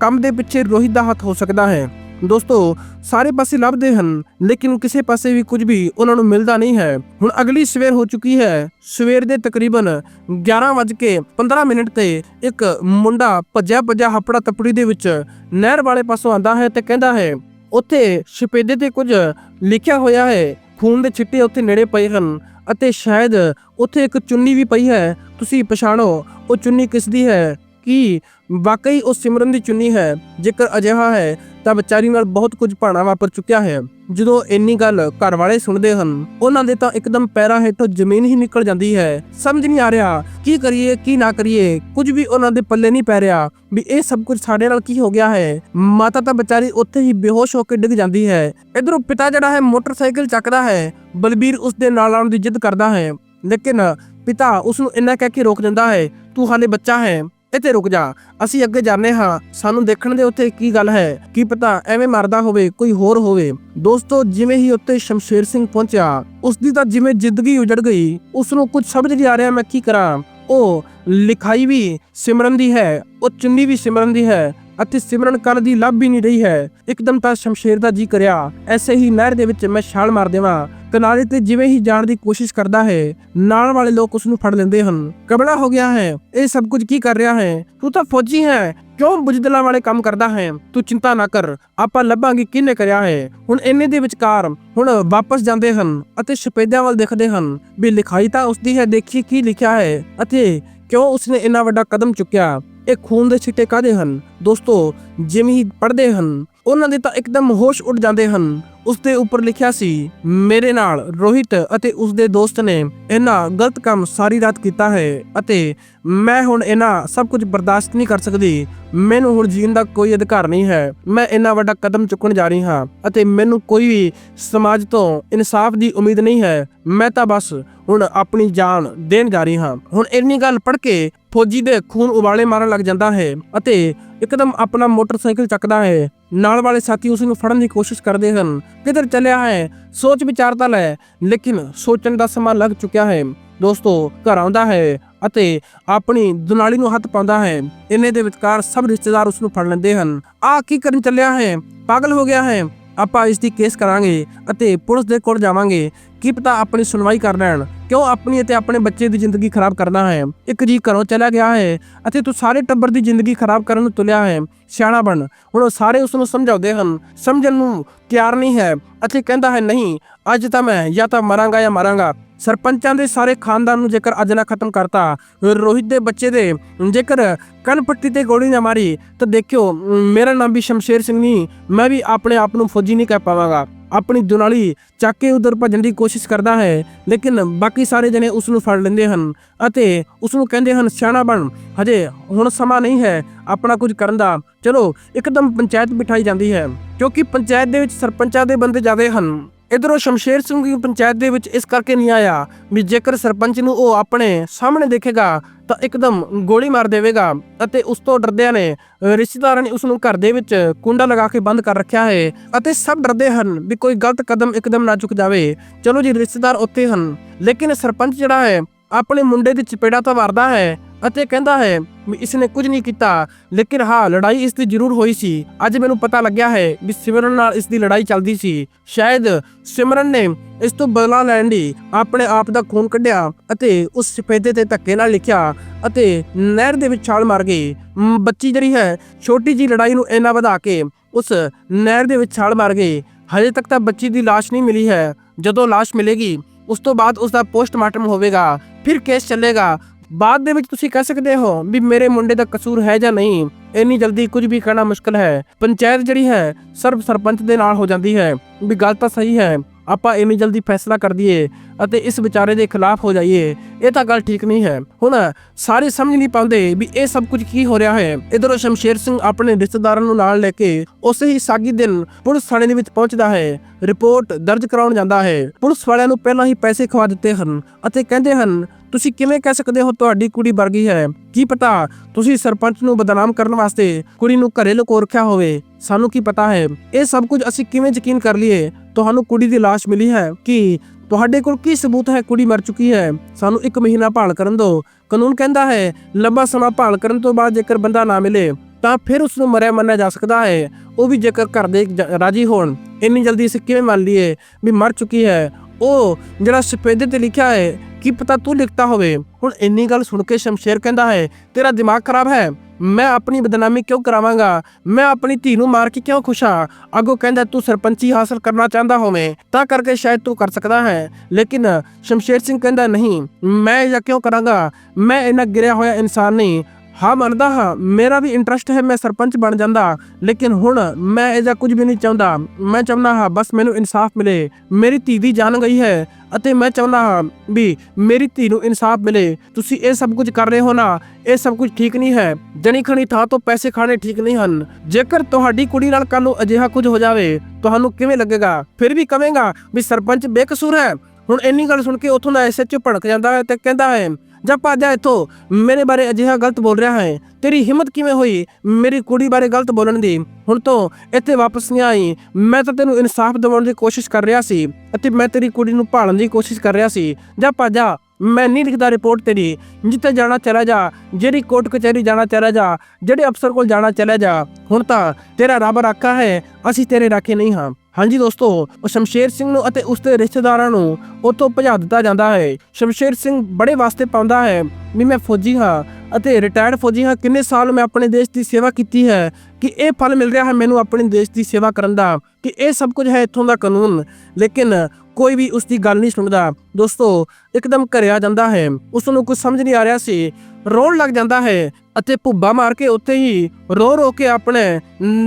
ਕੰਮ ਦੇ ਪਿੱਛੇ ਰੋਹਿਤ ਦਾ ਹੱਥ ਹੋ ਸਕਦਾ ਹੈ। ਦੋਸਤੋ, ਸਾਰੇ ਪਾਸੇ ਲੱਭਦੇ ਹਨ, ਲੇਕਿਨ ਕਿਸੇ ਪਾਸੇ ਵੀ ਕੁਝ ਵੀ ਉਹਨਾਂ ਨੂੰ ਮਿਲਦਾ ਨਹੀਂ ਹੈ। ਹੁਣ ਅਗਲੀ ਸਵੇਰ ਹੋ ਚੁੱਕੀ ਹੈ। ਸਵੇਰ ਦੇ ਤਕਰੀਬਨ 11:15 ਮਿੰਟ ਤੇ ਇੱਕ ਮੁੰਡਾ ਭੱਜਿਆ ਭੱਜਿਆ ਹੱਪੜਾ ਤਪੜੀ ਦੇ ਵਿੱਚ ਨਹਿਰ ਵਾਲੇ ਪਾਸੋਂ ਆਂਦਾ ਹੈ ਤੇ ਕਹਿੰਦਾ ਹੈ, ਉੱਥੇ ਸ਼ਪੇਦੇ ਤੇ ਕੁਝ ਲਿਖਿਆ ਹੋਇਆ ਹੈ। ਖੂਨ ਦੇ ਛਿੱਟੇ ਉੱਥੇ ਨੇੜੇ ਪਏ ਹਨ ਅਤੇ ਸ਼ਾਇਦ ਉੱਥੇ ਇੱਕ ਚੁੰਨੀ ਵੀ ਪਈ ਹੈ, ਤੁਸੀਂ ਪਛਾਣੋ, ਉਹ ਚੁੰਨੀ ਕਿਸ ਦੀ ਹੈ? ਕੀ ਵਾਕਈ ਉਹ ਸਿਮਰਨ ਦੀ ਚੁੰਨੀ ਹੈ, ਜੇਕਰ ਅਜਿਹਾ ਹੈ, ਤਾਂ ਵਿਚਾਰੀ ਨਾਲ ਬਹੁਤ ਕੁਝ ਭਾਣਾ ਵਾਪਰ ਚੁੱਕਿਆ ਹੈ। ਜਦੋਂ ਇੰਨੀ ਗੱਲ ਘਰ ਵਾਲੇ ਸੁਣਦੇ ਹਨ, ਉਹਨਾਂ ਦੇ ਤਾਂ ਇੱਕਦਮ ਪੈਰਾਂ ਹੇਠੋਂ ਜ਼ਮੀਨ ਹੀ ਨਿਕਲ ਜਾਂਦੀ ਹੈ। ਸਮਝ ਨਹੀਂ ਆ ਰਿਹਾ, ਕੀ ਕਰੀਏ, ਕੀ ਨਾ ਕਰੀਏ, ਕੁਝ ਵੀ ਉਹਨਾਂ ਦੇ ਪੱਲੇ ਨਹੀਂ ਪੈ ਰਿਹਾ ਵੀ ਇਹ ਸਭ ਕੁਝ ਸਾਡੇ ਨਾਲ ਕੀ ਹੋ ਗਿਆ ਹੈ। ਮਾਤਾ ਤਾਂ ਵਿਚਾਰੀ ਉੱਥੇ ਹੀ ਬੇਹੋਸ਼ ਹੋ ਕੇ ਡਿੱਗ ਜਾਂਦੀ ਹੈ। ਇਧਰੋਂ ਪਿਤਾ ਜਿਹੜਾ ਹੈ ਮੋਟਰਸਾਈਕਲ ਚੱਕਦਾ ਹੈ, ਬਲਬੀਰ ਉਸ ਦੇ ਨਾਲ ਆਉਣ ਦੀ ਜਿੱਦ ਕਰਦਾ ਹੈ। ਲੇਕਿਨ ਪਿਤਾ ਉਸ ਨੂੰ ਇੰਨਾ ਕਹਿ ਕੇ ਰੋਕ ਦਿੰਦਾ ਹੈ, ਤੂੰ ਹਾਲੇ ਬੱਚਾ ਹੈ। ਇੱਥੇ ਰੁਕ ਜਾ। ਅਸੀਂ ਅੱਗੇ ਜਾਂਦੇ ਹਾਂ। ਸਾਨੂੰ ਦੇਖਣ ਦੇ ਉੱਥੇ ਕੀ ਗੱਲ ਹੈ? ਕੀ ਪਤਾ ਐਵੇਂ ਮਰਦਾ ਹੋਵੇ, ਕੋਈ ਹੋਰ ਹੋਵੇ। ਦੋਸਤੋ, ਜਿਵੇਂ ਹੀ ਉੱਤੇ ਸ਼ਮਸ਼ੇਰ ਸਿੰਘ ਪਹੁੰਚਿਆ ਉਸ ਦੀ ਤਾਂ ਜਿਵੇਂ ਜ਼ਿੰਦਗੀ ਉਜੜ ਗਈ। ਉਸ ਨੂੰ ਕੁਝ ਸਮਝ ਨਹੀਂ ਆ ਰਿਹਾ ਮੈਂ ਕੀ ਕਰਾਂ। ਉਹ ਲਿਖਾਈ ਵੀ ਸਿਮਰਨ ਦੀ ਹੈ, ਉਹ ਚੁੰਨੀ ਵੀ ਸਿਮਰਨ ਦੀ ਹੈ। ਅਤੇ ਸਿਮਰਨ ਕਰਨ ਦੀ ਲੱਭ ਵੀ ਨਹੀਂ ਰਹੀ ਹੈ। ਇੱਕਦਮ ਤਾਂ ਸ਼ਮਸ਼ੇਰ ਦਾ ਜੀ ਕਰਿਆ। ਐਸੇ ਹੀ ਨਹਿਰ ਦੇ ਵਿੱਚ ਮੈਂ ਛਾਲ ਮਾਰ ਦੇਵਾਂ। ਕਿਨਾਰੇ ਤੇ ਜਿਵੇਂ ਹੀ ਜਾਣ ਦੀ ਕੋਸ਼ਿਸ਼ ਕਰਦਾ ਹੈ, ਨਾਲ ਵਾਲੇ ਲੋਕ ਉਸ ਨੂੰ ਫੜ ਲੈਂਦੇ ਹਨ। ਕਬੜਾ ਹੋ ਗਿਆ ਹੈ। ਇਹ ਸਭ ਕੁਝ ਕੀ ਕਰ ਰਿਹਾ ਹੈ? ਤੂੰ ਤਾਂ ਫੌਜੀ ਹੈ। ਕਿਉਂ ਬੁਜਦਲਾਂ ਵਾਲੇ ਕੰਮ ਕਰਦਾ ਹੈ? ਤੂੰ ਚਿੰਤਾ ਨਾ ਕਰ। ਆਪਾਂ ਲੱਭਾਂਗੇ ਕਿਹਨੇ ਕਰਿਆ ਹੈ। ਹੁਣ ਇੰਨੇ ਦੇ ਵਿਚਕਾਰ ਹੁਣ ਵਾਪਸ ਜਾਂਦੇ ਹਨ ਅਤੇ ਸ਼ਪੇਦਿਆਂ ਵੱਲ ਦੇਖਦੇ ਹਨ। ਵੀ ਲਿਖਾਈ ਤਾਂ ਉਸ ਦੀ ਹੈ। ਦੇਖੀ ਕੀ ਲਿਖਿਆ ਹੈ ਅਤੇ ਕਿਉਂ ਉਸਨੇ ਇੰਨਾ ਵੱਡਾ ਕਦਮ ਚੁੱਕਿਆ। ਇਹ ਖੂਨ ਦੇ ਛਿੱਟੇ ਕਾਦੇ ਹਨ? ਦੋਸਤੋ, ਜਿਵੇਂ ਹੀ ਪੜਦੇ ਹਨ, ਉਹਨਾਂ ਦੇ ਤਾਂ ਇੱਕਦਮ ਹੋਸ਼ ਉੱਡ ਜਾਂਦੇ ਹਨ। ਉਸ ਦੇ ਉੱਪਰ ਲਿਖਿਆ ਸੀ, ਮੇਰੇ ਨਾਲ ਰੋਹਿਤ ਅਤੇ ਉਸ ਦੇ ਦੋਸਤ ਨੇ ਇਹਨਾਂ ਗਲਤ ਕੰਮ ਸਾਰੀ ਰਾਤ ਕੀਤਾ ਹੈ ਅਤੇ ਮੈਂ ਹੁਣ ਇਹਨਾਂ ਸਭ ਕੁਝ ਬਰਦਾਸ਼ਤ ਨਹੀਂ ਕਰ ਸਕਦੀ। ਮੈਨੂੰ ਹੁਣ ਜੀਣ ਦਾ ਕੋਈ ਅਧਿਕਾਰ ਨਹੀਂ ਹੈ। ਮੈਂ ਇੰਨਾ ਵੱਡਾ ਕਦਮ ਚੁੱਕਣ ਜਾ ਰਹੀ ਹਾਂ ਅਤੇ ਮੈਨੂੰ ਕੋਈ ਵੀ ਸਮਾਜ ਤੋਂ ਇਨਸਾਫ ਦੀ ਉਮੀਦ ਨਹੀਂ ਹੈ। ਮੈਂ ਤਾਂ ਬਸ ਹੁਣ ਆਪਣੀ ਜਾਨ ਦੇਣ ਜਾ ਰਹੀ ਹਾਂ। ਹੁਣ ਇੰਨੀ ਗੱਲ ਪੜ੍ਹ ਕੇ ਫੌਜੀ ਦੇ ਖੂਨ ਉਬਾਲੇ ਮਾਰਨ ਲੱਗ ਜਾਂਦਾ ਹੈ ਅਤੇ ਇੱਕਦਮ ਆਪਣਾ ਮੋਟਰਸਾਈਕਲ ਚੱਕਦਾ ਹੈ। ਨਾਲ ਵਾਲੇ ਸਾਥੀ ਉਸ ਨੂੰ ਫੜਨ ਦੀ ਕੋਸ਼ਿਸ਼ ਕਰਦੇ ਹਨ। ਕਿਧਰ ਚੱਲਿਆ ਹੈ? ਸੋਚ ਵਿਚਾਰ ਤਾਂ ਲੈ, ਲੇਕਿਨ ਸੋਚਣ ਦਾ ਸਮਾਂ ਲੱਗ ਚੁੱਕਿਆ ਹੈ। ਦੋਸਤੋ, ਘਰ ਆਉਂਦਾ ਹੈ ਅਤੇ ਆਪਣੀ ਦੁਨਾਲੀ ਨੂੰ ਹੱਥ ਪਾਉਂਦਾ ਹੈ। ਇੰਨੇ ਦੇ ਵਿਚਕਾਰ ਸਭ ਰਿਸ਼ਤੇਦਾਰ ਉਸ ਨੂੰ ਫੜ ਲੈਂਦੇ ਹਨ। ਆ ਕੀ ਕਰਨ ਚੱਲਿਆ ਹੈ? ਪਾਗਲ ਹੋ ਗਿਆ ਹੈ। ਆਪਾਂ ਇਸ ਦੀ ਕੇਸ ਕਰਾਂਗੇ ਅਤੇ ਪੁਲਿਸ ਦੇ ਕੋਲ ਜਾਵਾਂਗੇ ਕੀ ਪਤਾ ਆਪਣੀ ਸੁਣਵਾਈ ਕਰ ਲੈਣ, ਕਿਉਂ ਆਪਣੀ ਅਤੇ ਆਪਣੇ ਬੱਚੇ ਦੀ ਜ਼ਿੰਦਗੀ ਖਰਾਬ ਕਰਨਾ ਹੈ। ਇੱਕ ਜੀ ਘਰੋਂ ਚਲਾ ਗਿਆ ਹੈ ਅਤੇ ਤੂੰ ਸਾਰੇ ਟੱਬਰ ਦੀ ਜ਼ਿੰਦਗੀ ਖਰਾਬ ਕਰਨ ਨੂੰ ਤੁਲਿਆ ਹੈ। ਸਿਆਣਾ ਬਣ, ਹੁਣ ਉਹ ਸਾਰੇ ਉਸ ਨੂੰ ਸਮਝਾਉਂਦੇ ਹਨ, ਸਮਝਣ ਨੂੰ ਤਿਆਰ ਨਹੀਂ ਹੈ ਅਤੇ ਕਹਿੰਦਾ ਹੈ, ਨਹੀਂ, ਅੱਜ ਤਾਂ ਮੈਂ ਜਾਂ ਤਾਂ ਮਰਾਂਗਾ ਜਾਂ ਮਰਾਂਗਾ। ਸਰਪੰਚਾਂ ਦੇ ਸਾਰੇ ਖਾਨਦਾਨ ਨੂੰ ਜੇਕਰ ਅੱਜ ਨਾ ਖਤਮ ਕਰਤਾ ਰੋਹਿਤ ਦੇ ਬੱਚੇ ਦੇ ਜੇਕਰ ਕੰਨ ਪੱਟੀ ਤੇ ਗੋਲੀ ਨਾ ਮਾਰੀ, ਤਾਂ ਦੇਖਿਓ ਮੇਰਾ ਨਾਮ ਵੀ ਸ਼ਮਸ਼ੇਰ ਸਿੰਘ ਨਹੀਂ, ਮੈਂ ਵੀ ਆਪਣੇ ਆਪ ਨੂੰ ਫੌਜੀ ਨਹੀਂ ਕਹਿ ਪਾਵਾਂਗਾ। ਆਪਣੀ ਦੁਨਾਲੀ ਚੱਕ ਕੇ ਉਧਰ ਭੱਜਣ ਦੀ ਕੋਸ਼ਿਸ਼ ਕਰਦਾ ਹੈ, ਲੇਕਿਨ ਬਾਕੀ ਸਾਰੇ ਜਣੇ ਉਸ ਨੂੰ ਫੜ ਲੈਂਦੇ ਹਨ ਅਤੇ ਉਸ ਨੂੰ ਕਹਿੰਦੇ ਹਨ, ਸਿਆਣਾ ਬਣ। ਹਜੇ ਹੁਣ ਸਮਾਂ ਨਹੀਂ ਹੈ ਆਪਣਾ ਕੁਝ ਕਰਨ ਦਾ। ਚਲੋ, ਇੱਕਦਮ ਪੰਚਾਇਤ ਬਿਠਾਈ ਜਾਂਦੀ ਹੈ, ਕਿਉਂਕਿ ਪੰਚਾਇਤ ਦੇ ਵਿੱਚ ਸਰਪੰਚਾਂ ਦੇ ਬੰਦੇ ਜ਼ਿਆਦੇ ਹਨ। ਇਧਰੋਂ ਸ਼ਮਸ਼ੇਰ ਸਿੰਘ ਦੀ ਪੰਚਾਇਤ ਦੇ ਵਿੱਚ ਇਸ ਕਰਕੇ ਨਹੀਂ ਆਇਆ ਵੀ ਜੇਕਰ ਸਰਪੰਚ ਨੂੰ ਉਹ ਆਪਣੇ ਸਾਹਮਣੇ ਦੇਖੇਗਾ ਤਾਂ ਇੱਕਦਮ ਗੋਲੀ ਮਾਰ ਦੇਵੇਗਾ ਅਤੇ ਉਸ ਤੋਂ ਡਰਦਿਆਂ ਨੇ ਰਿਸ਼ਤੇਦਾਰਾਂ ਨੇ ਉਸ ਨੂੰ ਘਰ ਦੇ ਵਿੱਚ ਕੁੰਡਾ ਲਗਾ ਕੇ ਬੰਦ ਕਰ ਰੱਖਿਆ ਹੈ ਅਤੇ ਸਭ ਡਰਦੇ ਹਨ ਵੀ ਕੋਈ ਗਲਤ ਕਦਮ ਇੱਕਦਮ ਨਾ ਚੁੱਕ ਜਾਵੇ। ਚਲੋ ਜੀ, ਰਿਸ਼ਤੇਦਾਰ ਉੱਥੇ ਹਨ, ਲੇਕਿਨ ਸਰਪੰਚ ਜਿਹੜਾ ਹੈ, ਆਪਣੇ ਮੁੰਡੇ ਦੀ ਚਪੇੜਾ ਤਾਂ ਵਾਰਦਾ ਹੈ ਅਤੇ ਕਹਿੰਦਾ ਹੈ, ਵੀ ਇਸ ਨੇ ਕੁਝ ਨਹੀਂ ਕੀਤਾ, ਲੇਕਿਨ ਹਾਂ, ਲੜਾਈ ਇਸ ਦੀ ਜ਼ਰੂਰ ਹੋਈ ਸੀ। ਅੱਜ ਮੈਨੂੰ ਪਤਾ ਲੱਗਿਆ ਹੈ ਵੀ ਸਿਮਰਨ ਨਾਲ ਇਸ ਦੀ ਲੜਾਈ ਚੱਲਦੀ ਸੀ। ਸ਼ਾਇਦ ਸਿਮਰਨ ਨੇ ਇਸ ਤੋਂ ਬਦਲਾ ਲੈਣ ਲਈ ਆਪਣੇ ਆਪ ਦਾ ਖੂਨ ਕੱਢਿਆ ਅਤੇ ਉਸ ਸਫੇਦੇ ਤੇ ਧੱਕੇ ਨਾਲ ਲਿਖਿਆ ਅਤੇ ਨਹਿਰ ਦੇ ਵਿੱਚ ਛਾਲ ਮਾਰ ਗਈ। ਬੱਚੀ ਜਿਹੜੀ ਹੈ, ਛੋਟੀ ਜੀ ਲੜਾਈ ਨੂੰ ਇੰਨਾ ਵਧਾ ਕੇ ਉਸ ਨਹਿਰ ਦੇ ਵਿੱਚ ਛਾਲ ਮਾਰ ਗਈ। ਹਜੇ ਤੱਕ ਤਾਂ ਬੱਚੀ ਦੀ ਲਾਸ਼ ਨਹੀਂ ਮਿਲੀ ਹੈ। ਜਦੋਂ ਲਾਸ਼ ਮਿਲੇਗੀ, ਉਸ ਤੋਂ ਬਾਅਦ ਉਸ ਦਾ ਪੋਸਟਮਾਰਟਮ ਹੋਵੇਗਾ, ਫਿਰ ਕੇਸ ਚੱਲੇਗਾ। ਬਾਅਦ ਦੇ ਵਿੱਚ ਤੁਸੀਂ ਕਹਿ ਸਕਦੇ ਹੋ ਵੀ ਮੇਰੇ ਮੁੰਡੇ ਦਾ ਕਸੂਰ ਹੈ ਜਾਂ ਨਹੀਂ, ਇੰਨੀ ਜਲਦੀ ਕੁਝ ਵੀ ਕਹਿਣਾ ਮੁਸ਼ਕਲ ਹੈ। ਪੰਚਾਇਤ ਜਿਹੜੀ ਹੈ ਸਰਬ ਸਰਪੰਚ ਦੇ ਨਾਲ ਹੋ ਜਾਂਦੀ ਹੈ। ਵੀ ਗੱਲ ਤਾਂ ਸਹੀ ਹੈ। ਆਪਾਂ ਇੰਨੀ ਜਲਦੀ ਫੈਸਲਾ ਕਰ ਦਈਏ ਅਤੇ ਇਸ ਵਿਚਾਰੇ ਦੇ ਖਿਲਾਫ ਹੋ ਜਾਈਏ, ਇਹ ਤਾਂ ਗੱਲ ਠੀਕ ਨਹੀਂ ਹੈ। ਹੁਣ ਸਾਰੇ ਸਮਝ ਨਹੀਂ ਪਾਉਂਦੇ ਵੀ ਇਹ ਸਭ ਕੁਝ ਕੀ ਹੋ ਰਿਹਾ ਹੈ। ਇਧਰੋਂ ਸ਼ਮਸ਼ੇਰ ਸਿੰਘ ਆਪਣੇ ਰਿਸ਼ਤੇਦਾਰਾਂ ਨੂੰ ਨਾਲ ਲੈ ਕੇ ਉਸੇ ਹੀ ਸਾਗੀ ਦਿਨ ਪੁਲਿਸ ਥਾਣੇ ਦੇ ਵਿੱਚ ਪਹੁੰਚਦਾ ਹੈ। ਰਿਪੋਰਟ ਦਰਜ ਕਰਾਉਣ ਜਾਂਦਾ ਹੈ। ਪੁਲਿਸ ਵਾਲਿਆਂ ਨੂੰ ਪਹਿਲਾਂ ਹੀ ਪੈਸੇ ਖਵਾ ਦਿੱਤੇ ਹਨ ਅਤੇ ਕਹਿੰਦੇ ਹਨ, ਤੁਸੀਂ ਕਿਵੇਂ ਕਹਿ ਸਕਦੇ ਹੋ ਤੁਹਾਡੀ ਕੁੜੀ ਵਰਗੀ ਹੈ? ਕੀ ਪਤਾ ਤੁਸੀਂ ਸਰਪੰਚ ਨੂੰ ਬਦਨਾਮ ਕਰਨ ਵਾਸਤੇ ਕੁੜੀ ਨੂੰ ਘਰੇ ਲੁਕੋ ਰੱਖਿਆ ਹੋਵੇ? ਸਾਨੂੰ ਕੀ ਪਤਾ ਹੈ? ਇਹ ਸਭ ਕੁਝ ਅਸੀਂ ਕਿਵੇਂ ਯਕੀਨ ਕਰ ਲਈਏ? ਤੁਹਾਨੂੰ ਕੁੜੀ ਦੀ ਲਾਸ਼ ਮਿਲੀ ਹੈ ਕਿ ਤੁਹਾਡੇ ਕੋਲ ਕੀ ਸਬੂਤ ਹੈ? ਕੁੜੀ ਮਰ ਚੁੱਕੀ ਹੈ। ਸਾਨੂੰ 1 ਮਹੀਨਾ ਭਾਲ ਕਰਨ ਦਿਓ। ਕਾਨੂੰਨ ਕਹਿੰਦਾ ਹੈ, ਲੰਬਾ ਸਮਾਂ ਭਾਲ ਕਰਨ ਤੋਂ ਬਾਅਦ ਜੇਕਰ ਬੰਦਾ ਨਾ ਮਿਲੇ, ਤਾਂ ਫਿਰ ਉਸ ਨੂੰ ਮਰਿਆ ਮੰਨਿਆ ਜਾ ਸਕਦਾ ਹੈ। ਉਹ ਵੀ ਜੇਕਰ ਘਰ ਦੇ ਰਾਜੀ ਹੋਣ। ਇੰਨੀ ਜਲਦੀ ਅਸੀਂ ਕਿਵੇਂ ਮੰਨ ਲਈਏ ਵੀ ਮਰ ਚੁੱਕੀ ਹੈ? ਉਹ ਜਿਹੜਾ ਸਫੇਦੇ ਤੇ ਲਿਖਿਆ ਹੈ, ਕੀ ਪਤਾ ਤੂੰ ਲਿਖਤਾ ਹੋਵੇ। ਹੁਣ ਇੰਨੀ ਗੱਲ ਸੁਣ ਕੇ ਸ਼ਮਸ਼ੇਰ ਕਹਿੰਦਾ ਹੈ, ਤੇਰਾ ਦਿਮਾਗ ਖਰਾਬ ਹੈ। ਮੈਂ ਆਪਣੀ ਬਦਨਾਮੀ ਕਿਉਂ ਕਰਾਵਾਂਗਾ? ਮੈਂ ਆਪਣੀ ਧੀ ਨੂੰ ਮਾਰ ਕੇ ਕਿਉਂ ਖੁਸ਼ ਹਾਂ? ਅੱਗੋਂ ਕਹਿੰਦਾ, ਤੂੰ ਸਰਪੰਚੀ ਹਾਸਲ ਕਰਨਾ ਚਾਹੁੰਦਾ ਹੋਵੇਂ, ਤਾਂ ਕਰਕੇ ਸ਼ਾਇਦ ਤੂੰ ਕਰ ਸਕਦਾ ਹੈ। ਲੇਕਿਨ ਸ਼ਮਸ਼ੇਰ ਸਿੰਘ ਕਹਿੰਦਾ, ਨਹੀਂ, ਮੈਂ ਇਹ ਕਿਉਂ ਕਰਾਂਗਾ? ਮੈਂ ਇਹਨਾਂ ਗਿਰਿਆ ਹੋਇਆ ਇਨਸਾਨ ਨਹੀਂ। ਹਾਂ, ਮੰਨਦਾ ਹਾਂ, ਮੇਰਾ ਵੀ ਇੰਟਰਸਟ ਹੈ, ਮੈਂ ਸਰਪੰਚ ਬਣ ਜਾਂਦਾ, ਲੇਕਿਨ ਹੁਣ ਮੈਂ ਇਹਦਾ ਕੁਝ ਵੀ ਨਹੀਂ ਚਾਹੁੰਦਾ। ਮੈਂ ਚਾਹੁੰਦਾ ਹਾਂ, ਬਸ ਮੈਨੂੰ ਇਨਸਾਫ ਮਿਲੇ, ਮੇਰੀ ਧੀ ਦੀ ਜਾਨ ਗਈ ਹੈ, ਅਤੇ ਮੈਂ ਚਾਹੁੰਦਾ ਹਾਂ ਵੀ ਮੇਰੀ ਧੀ ਨੂੰ ਇਨਸਾਫ ਮਿਲੇ। ਤੁਸੀਂ ਇਹ ਸਭ ਕੁਝ ਕਰ ਰਹੇ ਹੋ ਨਾ, ਇਹ ਸਭ ਕੁਝ ਠੀਕ ਨਹੀਂ ਹੈ। ਜਣੀ ਖਣੀ ਥਾਂ ਤੋਂ ਪੈਸੇ ਖਾਣੇ ਠੀਕ ਨਹੀਂ ਹਨ। ਜੇਕਰ ਤੁਹਾਡੀ ਕੁੜੀ ਨਾਲ ਕੱਲ ਨੂੰ ਅਜਿਹਾ ਕੁਝ ਹੋ ਜਾਵੇ, ਤੁਹਾਨੂੰ ਕਿਵੇਂ ਲੱਗੇਗਾ? ਫਿਰ ਵੀ ਕਵੇਂਗਾ ਵੀ ਸਰਪੰਚ ਬੇਕਸੂਰ ਹੈ। ਹੁਣ ਇੰਨੀ ਗੱਲ ਸੁਣ ਕੇ ਉੱਥੋਂ ਦਾ ਐਸਐਚਓ ਭੜਕ ਜਾਂਦਾ ਹੈ ਤੇ ਕਹਿੰਦਾ ਹੈ ਜਾ ਭਾਜਾ ਜਾ ਇੱਥੋਂ ਮੇਰੇ ਬਾਰੇ ਅਜਿਹਾ ਗਲਤ ਬੋਲ ਰਿਹਾ ਹੈ ਤੇਰੀ ਹਿੰਮਤ ਕਿਵੇਂ ਹੋਈ ਮੇਰੀ ਕੁੜੀ ਬਾਰੇ ਗਲਤ ਬੋਲਣ ਦੀ ਹੁਣ ਤੋਂ ਇੱਥੇ ਵਾਪਸ ਨਹੀਂ ਆਈ ਮੈਂ ਤਾਂ ਤੈਨੂੰ ਇਨਸਾਫ ਦਿਵਾਉਣ ਦੀ ਕੋਸ਼ਿਸ਼ ਕਰ ਰਿਹਾ ਸੀ ਅਤੇ ਮੈਂ ਤੇਰੀ ਕੁੜੀ ਨੂੰ ਭਾਲਣ ਦੀ ਕੋਸ਼ਿਸ਼ ਕਰ ਰਿਹਾ ਸੀ ਜਾ ਭਾਜਾ ਮੈਂ ਨਹੀਂ ਲਿਖਦਾ ਰਿਪੋਰਟ ਤੇਰੀ ਜਿੱਥੇ ਜਾਣਾ ਚਲਾ ਜਾ ਜਿਹੜੀ ਕੋਰਟ ਕਚਹਿਰੀ ਜਾਣਾ ਚਲਾ ਜਾ ਜਿਹੜੇ ਅਫਸਰ ਕੋਲ ਜਾਣਾ ਚਲਾ ਜਾ ਹੁਣ ਤਾਂ ਤੇਰਾ ਰੱਬ ਰਾਖਾ ਹੈ ਅਸੀਂ ਤੇਰੇ ਰਾਖੇ ਨਹੀਂ ਹਾਂ ਹਾਂਜੀ ਦੋਸਤੋ, ਉਹ ਸ਼ਮਸ਼ੇਰ ਸਿੰਘ ਨੂੰ ਅਤੇ ਉਸ ਦੇ ਰਿਸ਼ਤੇਦਾਰਾਂ ਨੂੰ ਉੱਥੋਂ ਭਜਾ ਦਿੱਤਾ ਜਾਂਦਾ ਹੈ। ਸ਼ਮਸ਼ੇਰ ਸਿੰਘ ਬੜੇ ਵਾਸਤੇ ਪਾਉਂਦਾ ਹੈ। ਵੀ ਮੈਂ ਫੌਜੀ ਹਾਂ ਅਤੇ ਰਿਟਾਇਰਡ ਫੌਜੀ ਹਾਂ। ਕਿੰਨੇ ਸਾਲ ਮੈਂ ਆਪਣੇ ਦੇਸ਼ ਦੀ ਸੇਵਾ ਕੀਤੀ ਹੈ। ਕਿ ਇਹ ਫਲ ਮਿਲ ਰਿਹਾ ਹੈ ਮੈਨੂੰ ਆਪਣੇ ਦੇਸ਼ ਦੀ ਸੇਵਾ ਕਰਨ ਦਾ, ਕਿ ਇਹ ਸਭ ਕੁਝ ਹੈ ਇੱਥੋਂ ਦਾ ਕਾਨੂੰਨ। ਲੇਕਿਨ ਕੋਈ ਵੀ ਉਸ ਦੀ ਗੱਲ ਨਹੀਂ ਸੁਣਦਾ। ਦੋਸਤੋ, ਇੱਕਦਮ ਘਰੇ ਜਾਂਦਾ ਹੈ। ਉਸ ਨੂੰ ਕੁਝ ਸਮਝ ਨਹੀਂ ਆ ਰਿਹਾ ਸੀ। ਰੋਣ ਲੱਗ ਜਾਂਦਾ ਹੈ ਅਤੇ ਭੁੱਬਾ ਮਾਰ ਕੇ ਉੱਥੇ ਹੀ ਰੋ ਰੋ ਕੇ ਆਪਣੇ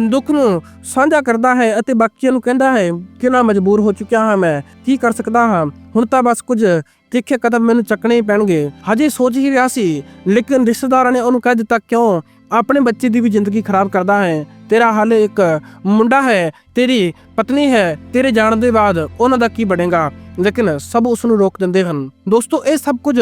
ਦੁੱਖ ਨੂੰ ਸਾਂਝਾ ਕਰਦਾ ਹੈ ਅਤੇ ਬਾਕੀਆਂ ਨੂੰ ਕਹਿੰਦਾ ਹੈ ਕਿ ਨਾ ਮਜਬੂਰ ਹੋ ਚੁੱਕਿਆ ਹਾਂ ਮੈਂ। ਕੀ ਕਰ ਸਕਦਾ ਹਾਂ? ਹੁਣ ਤਾਂ ਬਸ ਕੁਝ ਤਿੱਖੇ ਕਦਮ ਮੈਨੂੰ ਚੱਕਣੇ ਹੀ ਪੈਣਗੇ। ਹਜੇ ਸੋਚ ਹੀ ਰਿਹਾ ਸੀ, ਲੇਕਿਨ ਰਿਸ਼ਤੇਦਾਰਾਂ ਨੇ ਉਹਨੂੰ ਕਹਿ ਦਿੱਤਾ, ਕਿਉਂ? ਆਪਣੇ ਬੱਚੇ ਦੀ ਵੀ ਜ਼ਿੰਦਗੀ ਖਰਾਬ ਕਰਦਾ ਹੈ। ਤੇਰਾ ਹਾਲੇ ਇੱਕ ਮੁੰਡਾ ਹੈ, ਤੇਰੀ ਪਤਨੀ ਹੈ, ਤੇਰੇ ਜਾਣ ਦੇ ਬਾਅਦ ਉਹਨਾਂ ਦਾ ਕੀ ਬਣੇਗਾ? ਲੇਕਿਨ ਸਭ ਉਸ ਨੂੰ ਰੋਕ ਦਿੰਦੇ ਹਨ। ਦੋਸਤੋ, ਇਹ ਸਭ ਕੁਝ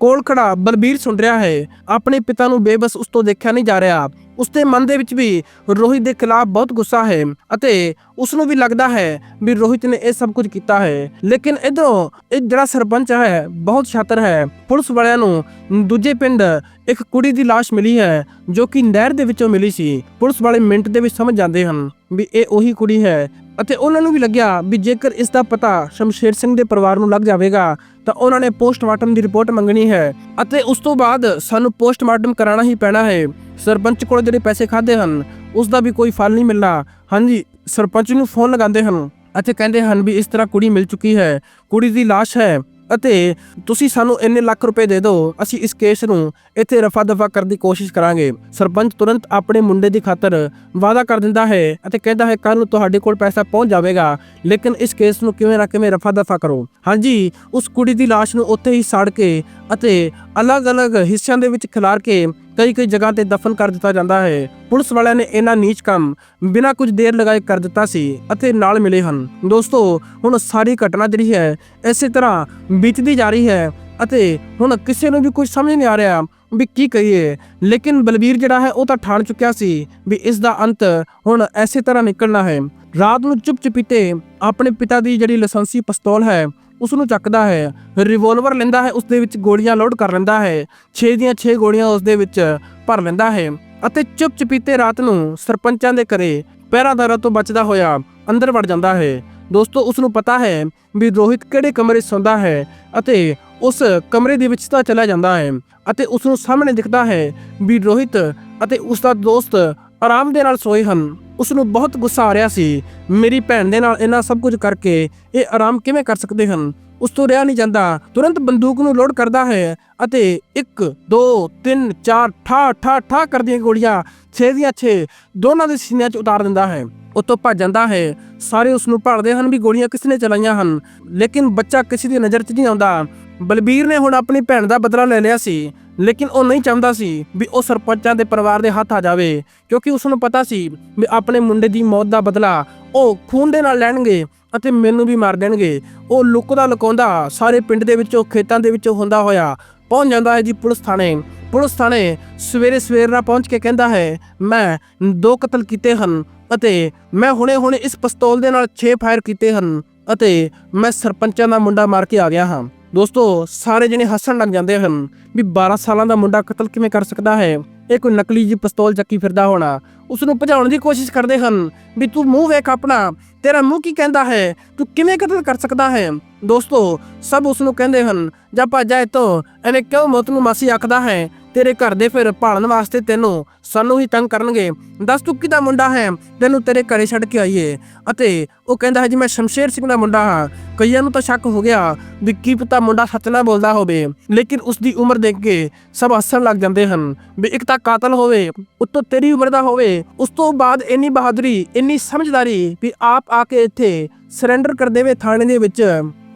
ਕੋਲ ਖੜਾ ਬਲਬੀਰ ਸੁਣ ਰਿਹਾ ਹੈ। ਆਪਣੇ ਪਿਤਾ ਨੂੰ ਬੇਬਸ ਉਸ ਤੋਂ ਦੇਖਿਆ ਨਹੀਂ ਜਾ ਰਿਹਾ। ਉਸਦੇ ਮਨ ਦੇ ਵਿੱਚ ਵੀ ਰੋਹਿਤ ਦੇ ਖਿਲਾਫ ਬਹੁਤ ਗੁੱਸਾ ਹੈ ਅਤੇ ਉਸ ਨੂੰ ਵੀ ਲੱਗਦਾ ਹੈ ਵੀ ਰੋਹਿਤ ਨੇ ਇਹ ਸਭ ਕੁਝ ਕੀਤਾ ਹੈ। ਲੇਕਿਨ ਇਧਰੋਂ ਇਹ ਜਿਹੜਾ ਸਰਪੰਚ ਹੈ, ਬਹੁਤ ਸ਼ਾਤਰ ਹੈ। ਪੁਲਿਸ ਵਾਲਿਆਂ ਨੂੰ ਦੂਜੇ ਪਿੰਡ ਇੱਕ ਕੁੜੀ ਦੀ ਲਾਸ਼ ਮਿਲੀ ਹੈ, ਜੋ ਕਿ ਨਹਿਰ ਦੇ ਵਿੱਚੋਂ ਮਿਲੀ ਸੀ। ਪੁਲਿਸ ਵਾਲੇ ਮਿੰਟ ਦੇ ਵਿੱਚ ਸਮਝ ਜਾਂਦੇ ਹਨ ਵੀ ਇਹ ਉਹੀ ਕੁੜੀ ਹੈ ਅਤੇ ਉਹਨਾਂ ਨੂੰ ਵੀ ਲੱਗਿਆ ਵੀ ਜੇਕਰ ਇਸ ਦਾ ਪਤਾ ਸ਼ਮਸ਼ੇਰ ਸਿੰਘ ਦੇ ਪਰਿਵਾਰ ਨੂੰ ਲੱਗ ਜਾਵੇਗਾ, ਤਾਂ ਉਹਨਾਂ ਨੇ ਪੋਸਟਮਾਰਟਮ ਦੀ ਰਿਪੋਰਟ ਮੰਗਣੀ ਹੈ ਅਤੇ ਉਸ ਤੋਂ ਬਾਅਦ ਸਾਨੂੰ ਪੋਸਟਮਾਰਟਮ ਕਰਾਉਣਾ ਹੀ ਪੈਣਾ ਹੈ। ਸਰਪੰਚ ਕੋਲ ਜਿਹੜੇ ਪੈਸੇ ਖਾਦੇ ਹਨ, ਉਸ ਦਾ ਵੀ ਕੋਈ ਫਲ ਨਹੀਂ ਮਿਲਣਾ। ਹਾਂਜੀ, ਸਰਪੰਚ ਨੂੰ ਫੋਨ ਲਗਾਉਂਦੇ ਹਨ ਅਤੇ ਕਹਿੰਦੇ ਹਨ ਵੀ ਇਸ ਤਰ੍ਹਾਂ ਕੁੜੀ ਮਿਲ ਚੁੱਕੀ ਹੈ, ਕੁੜੀ ਦੀ ਲਾਸ਼ ਹੈ। ਅਤੇ ਤੁਸੀਂ ਸਾਨੂੰ ਇੰਨੇ ਲੱਖ ਰੁਪਏ ਦੇ ਦਿਓ, ਅਸੀਂ ਇਸ ਕੇਸ ਨੂੰ ਇੱਥੇ ਰਫਾ ਦਫਾ ਕਰਨ ਦੀ ਕੋਸ਼ਿਸ਼ ਕਰਾਂਗੇ। ਸਰਪੰਚ ਤੁਰੰਤ ਆਪਣੇ ਮੁੰਡੇ ਦੀ ਖਾਤਰ ਵਾਅਦਾ ਕਰ ਦਿੰਦਾ ਹੈ ਅਤੇ ਕਹਿੰਦਾ ਹੈ ਕੱਲ ਨੂੰ ਤੁਹਾਡੇ ਕੋਲ ਪੈਸਾ ਪਹੁੰਚ ਜਾਵੇਗਾ, ਲੇਕਿਨ ਇਸ ਕੇਸ ਨੂੰ ਕਿਵੇਂ ਨਾ ਕਿਵੇਂ ਰਫਾ ਦਫਾ ਕਰੋ। ਹਾਂਜੀ, ਉਸ ਕੁੜੀ ਦੀ ਲਾਸ਼ ਨੂੰ ਉੱਥੇ ਹੀ ਸਾੜ ਕੇ ਅਤੇ ਅਲੱਗ-ਅਲੱਗ ਹਿੱਸਿਆਂ ਦੇ ਵਿੱਚ ਖਿਲਾਰ ਕੇ ਕਈ ਕਈ ਜਗ੍ਹਾ ਤੇ ਦਫਨ ਕਰ ਦਿੱਤਾ ਜਾਂਦਾ ਹੈ। ਪੁਲਿਸ ਵਾਲਿਆਂ ਨੇ ਇਹਨਾਂ ਨੀਚ ਕੰਮ ਬਿਨਾਂ ਕੁਝ ਦੇਰ ਲਗਾਏ ਕਰ ਦਿੱਤਾ ਸੀ ਅਤੇ ਨਾਲ ਮਿਲੇ ਹਨ। ਦੋਸਤੋ, ਹੁਣ ਸਾਰੀ ਘਟਨਾ ਜਿਹੜੀ ਹੈ, ਇਸੇ ਤਰ੍ਹਾਂ ਬੀਤਦੀ ਜਾ ਰਹੀ ਹੈ ਅਤੇ ਹੁਣ ਕਿਸੇ ਨੂੰ ਵੀ ਕੁਝ ਸਮਝ ਨਹੀਂ ਆ ਰਿਹਾ ਵੀ ਕੀ ਕਹੀਏ। ਲੇਕਿਨ ਬਲਬੀਰ ਜਿਹੜਾ ਹੈ, ਉਹ ਤਾਂ ਠਾਣ ਚੁੱਕਿਆ ਸੀ ਵੀ ਇਸ ਦਾ ਅੰਤ ਹੁਣ ਐਸੇ ਤਰ੍ਹਾਂ ਨਿਕਲਣਾ ਹੈ। ਰਾਤ ਨੂੰ ਚੁੱਪ ਚੁਪੀਤੇ ਆਪਣੇ ਪਿਤਾ ਦੀ ਜਿਹੜੀ ਲਾਇਸੈਂਸੀ ਪਿਸਤੌਲ ਹੈ ਉਸ ਨੂੰ ਚੱਕਦਾ ਹੈ ਰਿਵੋਲਵਰ ਲੈਂਦਾ ਹੈ ਉਸ ਦੇ ਵਿੱਚ ਗੋਲੀਆਂ ਲੋਡ ਕਰ ਲੈਂਦਾ ਹੈ 6 ਦੀਆਂ 6 ਗੋਲੀਆਂ ਉਸ ਦੇ ਵਿੱਚ ਭਰ ਲੈਂਦਾ ਹੈ ਅਤੇ ਚੁੱਪ ਚੁਪੀਤੇ ਰਾਤ ਨੂੰ ਸਰਪੰਚਾਂ ਦੇ ਘਰੇ ਪਹਿਰਾਦਾਰਾਂ ਤੋਂ ਬਚਦਾ ਹੋਇਆ ਅੰਦਰ ਵੜ ਜਾਂਦਾ ਹੈ। ਦੋਸਤੋ ਉਸ ਨੂੰ ਪਤਾ ਹੈ ਵੀ ਰੋਹਿਤ ਕਿਹੜੇ ਕਮਰੇ ਸੌਂਦਾ ਹੈ ਅਤੇ ਉਸ ਕਮਰੇ ਦੇ ਵਿੱਚ ਤਾਂ ਚਲਾ ਜਾਂਦਾ ਹੈ ਅਤੇ ਉਸ ਨੂੰ ਸਾਹਮਣੇ ਦਿਖਦਾ ਹੈ ਵੀ ਰੋਹਿਤ ਅਤੇ ਉਸ ਦਾ ਦੋਸਤ ਆਰਾਮ ਦੇ ਨਾਲ ਸੋਏ ਹਨ। ਉਸ ਨੂੰ ਬਹੁਤ ਗੁੱਸਾ ਆ ਰਿਹਾ ਸੀ। ਮੇਰੀ ਭੈਣ ਦੇ ਨਾਲ ਇਹਨਾਂ ਸਭ ਕੁਝ ਕਰਕੇ ਇਹ ਆਰਾਮ ਕਿਵੇਂ ਕਰ ਸਕਦੇ ਹਨ? ਉਸ ਤੋਂ ਰਿਹਾ ਨਹੀਂ ਜਾਂਦਾ। ਤੁਰੰਤ ਬੰਦੂਕ ਨੂੰ ਲੋਡ ਕਰਦਾ ਹੈ ਅਤੇ 1 2 3 4 ਠਾ ਠਾ ਠਾ ਕਰਦੀਆਂ ਗੋਲੀਆਂ 6 ਦੀਆਂ 6 ਦੋਨਾਂ ਦੇ ਸੀਨਿਆਂ 'ਚ ਉਤਾਰ ਦਿੰਦਾ ਹੈ। ਉਤੋਂ ਭੱਜ ਜਾਂਦਾ ਹੈ। ਸਾਰੇ ਉਸ ਨੂੰ ਭਾਲਦੇ ਹਨ ਵੀ ਗੋਲੀਆਂ ਕਿਸ ਨੇ ਚਲਾਈਆਂ ਹਨ। ਲੇਕਿਨ ਬੱਚਾ ਕਿਸੇ ਦੀ ਨਜ਼ਰ 'ਚ ਨਹੀਂ ਆਉਂਦਾ। ਬਲਬੀਰ ਨੇ ਹੁਣ ਆਪਣੀ ਭੈਣ ਦਾ ਬਦਲਾ ਲੈ ਲਿਆ ਸੀ। ਲੇਕਿਨ ਉਹ ਨਹੀਂ ਚਾਹੁੰਦਾ ਸੀ ਵੀ ਉਹ ਸਰਪੰਚਾਂ ਦੇ ਪਰਿਵਾਰ ਦੇ ਹੱਥ ਆ ਜਾਵੇ, ਕਿਉਂਕਿ ਉਸ ਨੂੰ ਪਤਾ ਸੀ ਵੀ ਆਪਣੇ ਮੁੰਡੇ ਦੀ ਮੌਤ ਦਾ ਬਦਲਾ ਉਹ ਖੂਨ ਦੇ ਨਾਲ ਲੈਣਗੇ ਅਤੇ ਮੈਨੂੰ ਵੀ ਮਾਰ ਦੇਣਗੇ। ਉਹ ਲੁਕਦਾ ਲੁਕਾਉਂਦਾ ਸਾਰੇ ਪਿੰਡ ਦੇ ਵਿੱਚੋਂ, ਖੇਤਾਂ ਦੇ ਵਿੱਚੋਂ ਹੁੰਦਾ ਹੋਇਆ ਪਹੁੰਚ ਜਾਂਦਾ ਹੈ ਜੀ ਪੁਲਿਸ ਥਾਣੇ। ਪੁਲਿਸ ਥਾਣੇ ਸਵੇਰੇ ਸਵੇਰ ਨਾਲ ਪਹੁੰਚ ਕੇ ਕਹਿੰਦਾ ਹੈ, ਮੈਂ ਦੋ ਕਤਲ ਕੀਤੇ ਹਨ ਅਤੇ ਮੈਂ ਹੁਣੇ-ਹੁਣੇ ਇਸ ਪਿਸਤੌਲ ਦੇ ਨਾਲ 6 ਫਾਇਰ ਕੀਤੇ ਹਨ ਅਤੇ ਮੈਂ ਸਰਪੰਚਾਂ ਦਾ ਮੁੰਡਾ ਮਾਰ ਕੇ ਆ ਗਿਆ ਹਾਂ। ਦੋਸਤੋ, ਸਾਰੇ ਜਣੇ ਹੱਸਣ ਲੱਗ ਜਾਂਦੇ ਹਨ ਵੀ 12 ਸਾਲਾਂ ਦਾ ਮੁੰਡਾ ਕਤਲ ਕਿਵੇਂ ਕਰ ਸਕਦਾ ਹੈ? ਇਹ ਕੋਈ ਨਕਲੀ ਜੀ ਪਿਸਤੌਲ ਚੱਕੀ ਫਿਰਦਾ ਹੋਣਾ। ਉਸ ਨੂੰ ਭਜਾਉਣ ਦੀ ਕੋਸ਼ਿਸ਼ ਕਰਦੇ ਹਨ ਵੀ ਤੂੰ ਮੂੰਹ ਵੇਖ ਆਪਣਾ, ਤੇਰਾ ਮੂੰਹ ਕੀ ਕਹਿੰਦਾ ਹੈ? ਤੂੰ ਕਿਵੇਂ ਕਤਲ ਕਰ ਸਕਦਾ ਹੈ? ਦੋਸਤੋ, ਸਭ ਉਸ ਨੂੰ ਕਹਿੰਦੇ ਹਨ, ਜਾ ਭੱਜਾ ਇਤੋਂ ਇਹਨੇ ਕਿਉਂ ਮੌਤ ਨੂੰ ਮਾਸੀ ਆਖਦਾ ਹੈ? ਤੇਰੇ ਘਰ ਦੇ ਫਿਰ ਭਾਲਣ ਵਾਸਤੇ ਤੈਨੂੰ ਸਾਨੂੰ ਹੀ ਤੰਗ ਕਰਨਗੇ। ਦੱਸ ਤੂੰ ਕਿਹਦਾ ਮੁੰਡਾ ਹੈ? ਤੈਨੂੰ ਤੇਰੇ ਘਰੇ ਛੱਡ ਕੇ ਆਈਏ। ਅਤੇ ਉਹ ਕਹਿੰਦਾ ਹੈ, ਜੀ, ਮੈਂ ਸ਼ਮਸ਼ੇਰ ਸਿੰਘ ਦਾ ਮੁੰਡਾ ਹਾਂ। ਕਈਆਂ ਨੂੰ ਤਾਂ ਸ਼ੱਕ ਹੋ ਗਿਆ ਵੀ ਕੀ ਪਤਾ ਮੁੰਡਾ ਸੱਚ ਨਾ ਬੋਲਦਾ ਹੋਵੇ। ਲੇਕਿਨ ਉਸ ਦੀ ਉਮਰ ਦੇਖ ਕੇ ਸਭ ਹੱਸਣ ਲੱਗ ਜਾਂਦੇ ਹਨ ਵੀ ਇੱਕ ਤਾਂ ਕਾਤਲ ਹੋਵੇ, ਉੱਤੋਂ ਤੇਰੀ ਉਮਰ ਦਾ ਹੋਵੇ। ਉਸ ਤੋਂ ਬਾਅਦ ਇੰਨੀ ਬਹਾਦਰੀ, ਇੰਨੀ ਸਮਝਦਾਰੀ ਵੀ ਆਪ ਆ ਕੇ ਇੱਥੇ ਸਰੈਂਡਰ ਕਰ ਦੇਵੇ ਥਾਣੇ ਦੇ ਵਿੱਚ।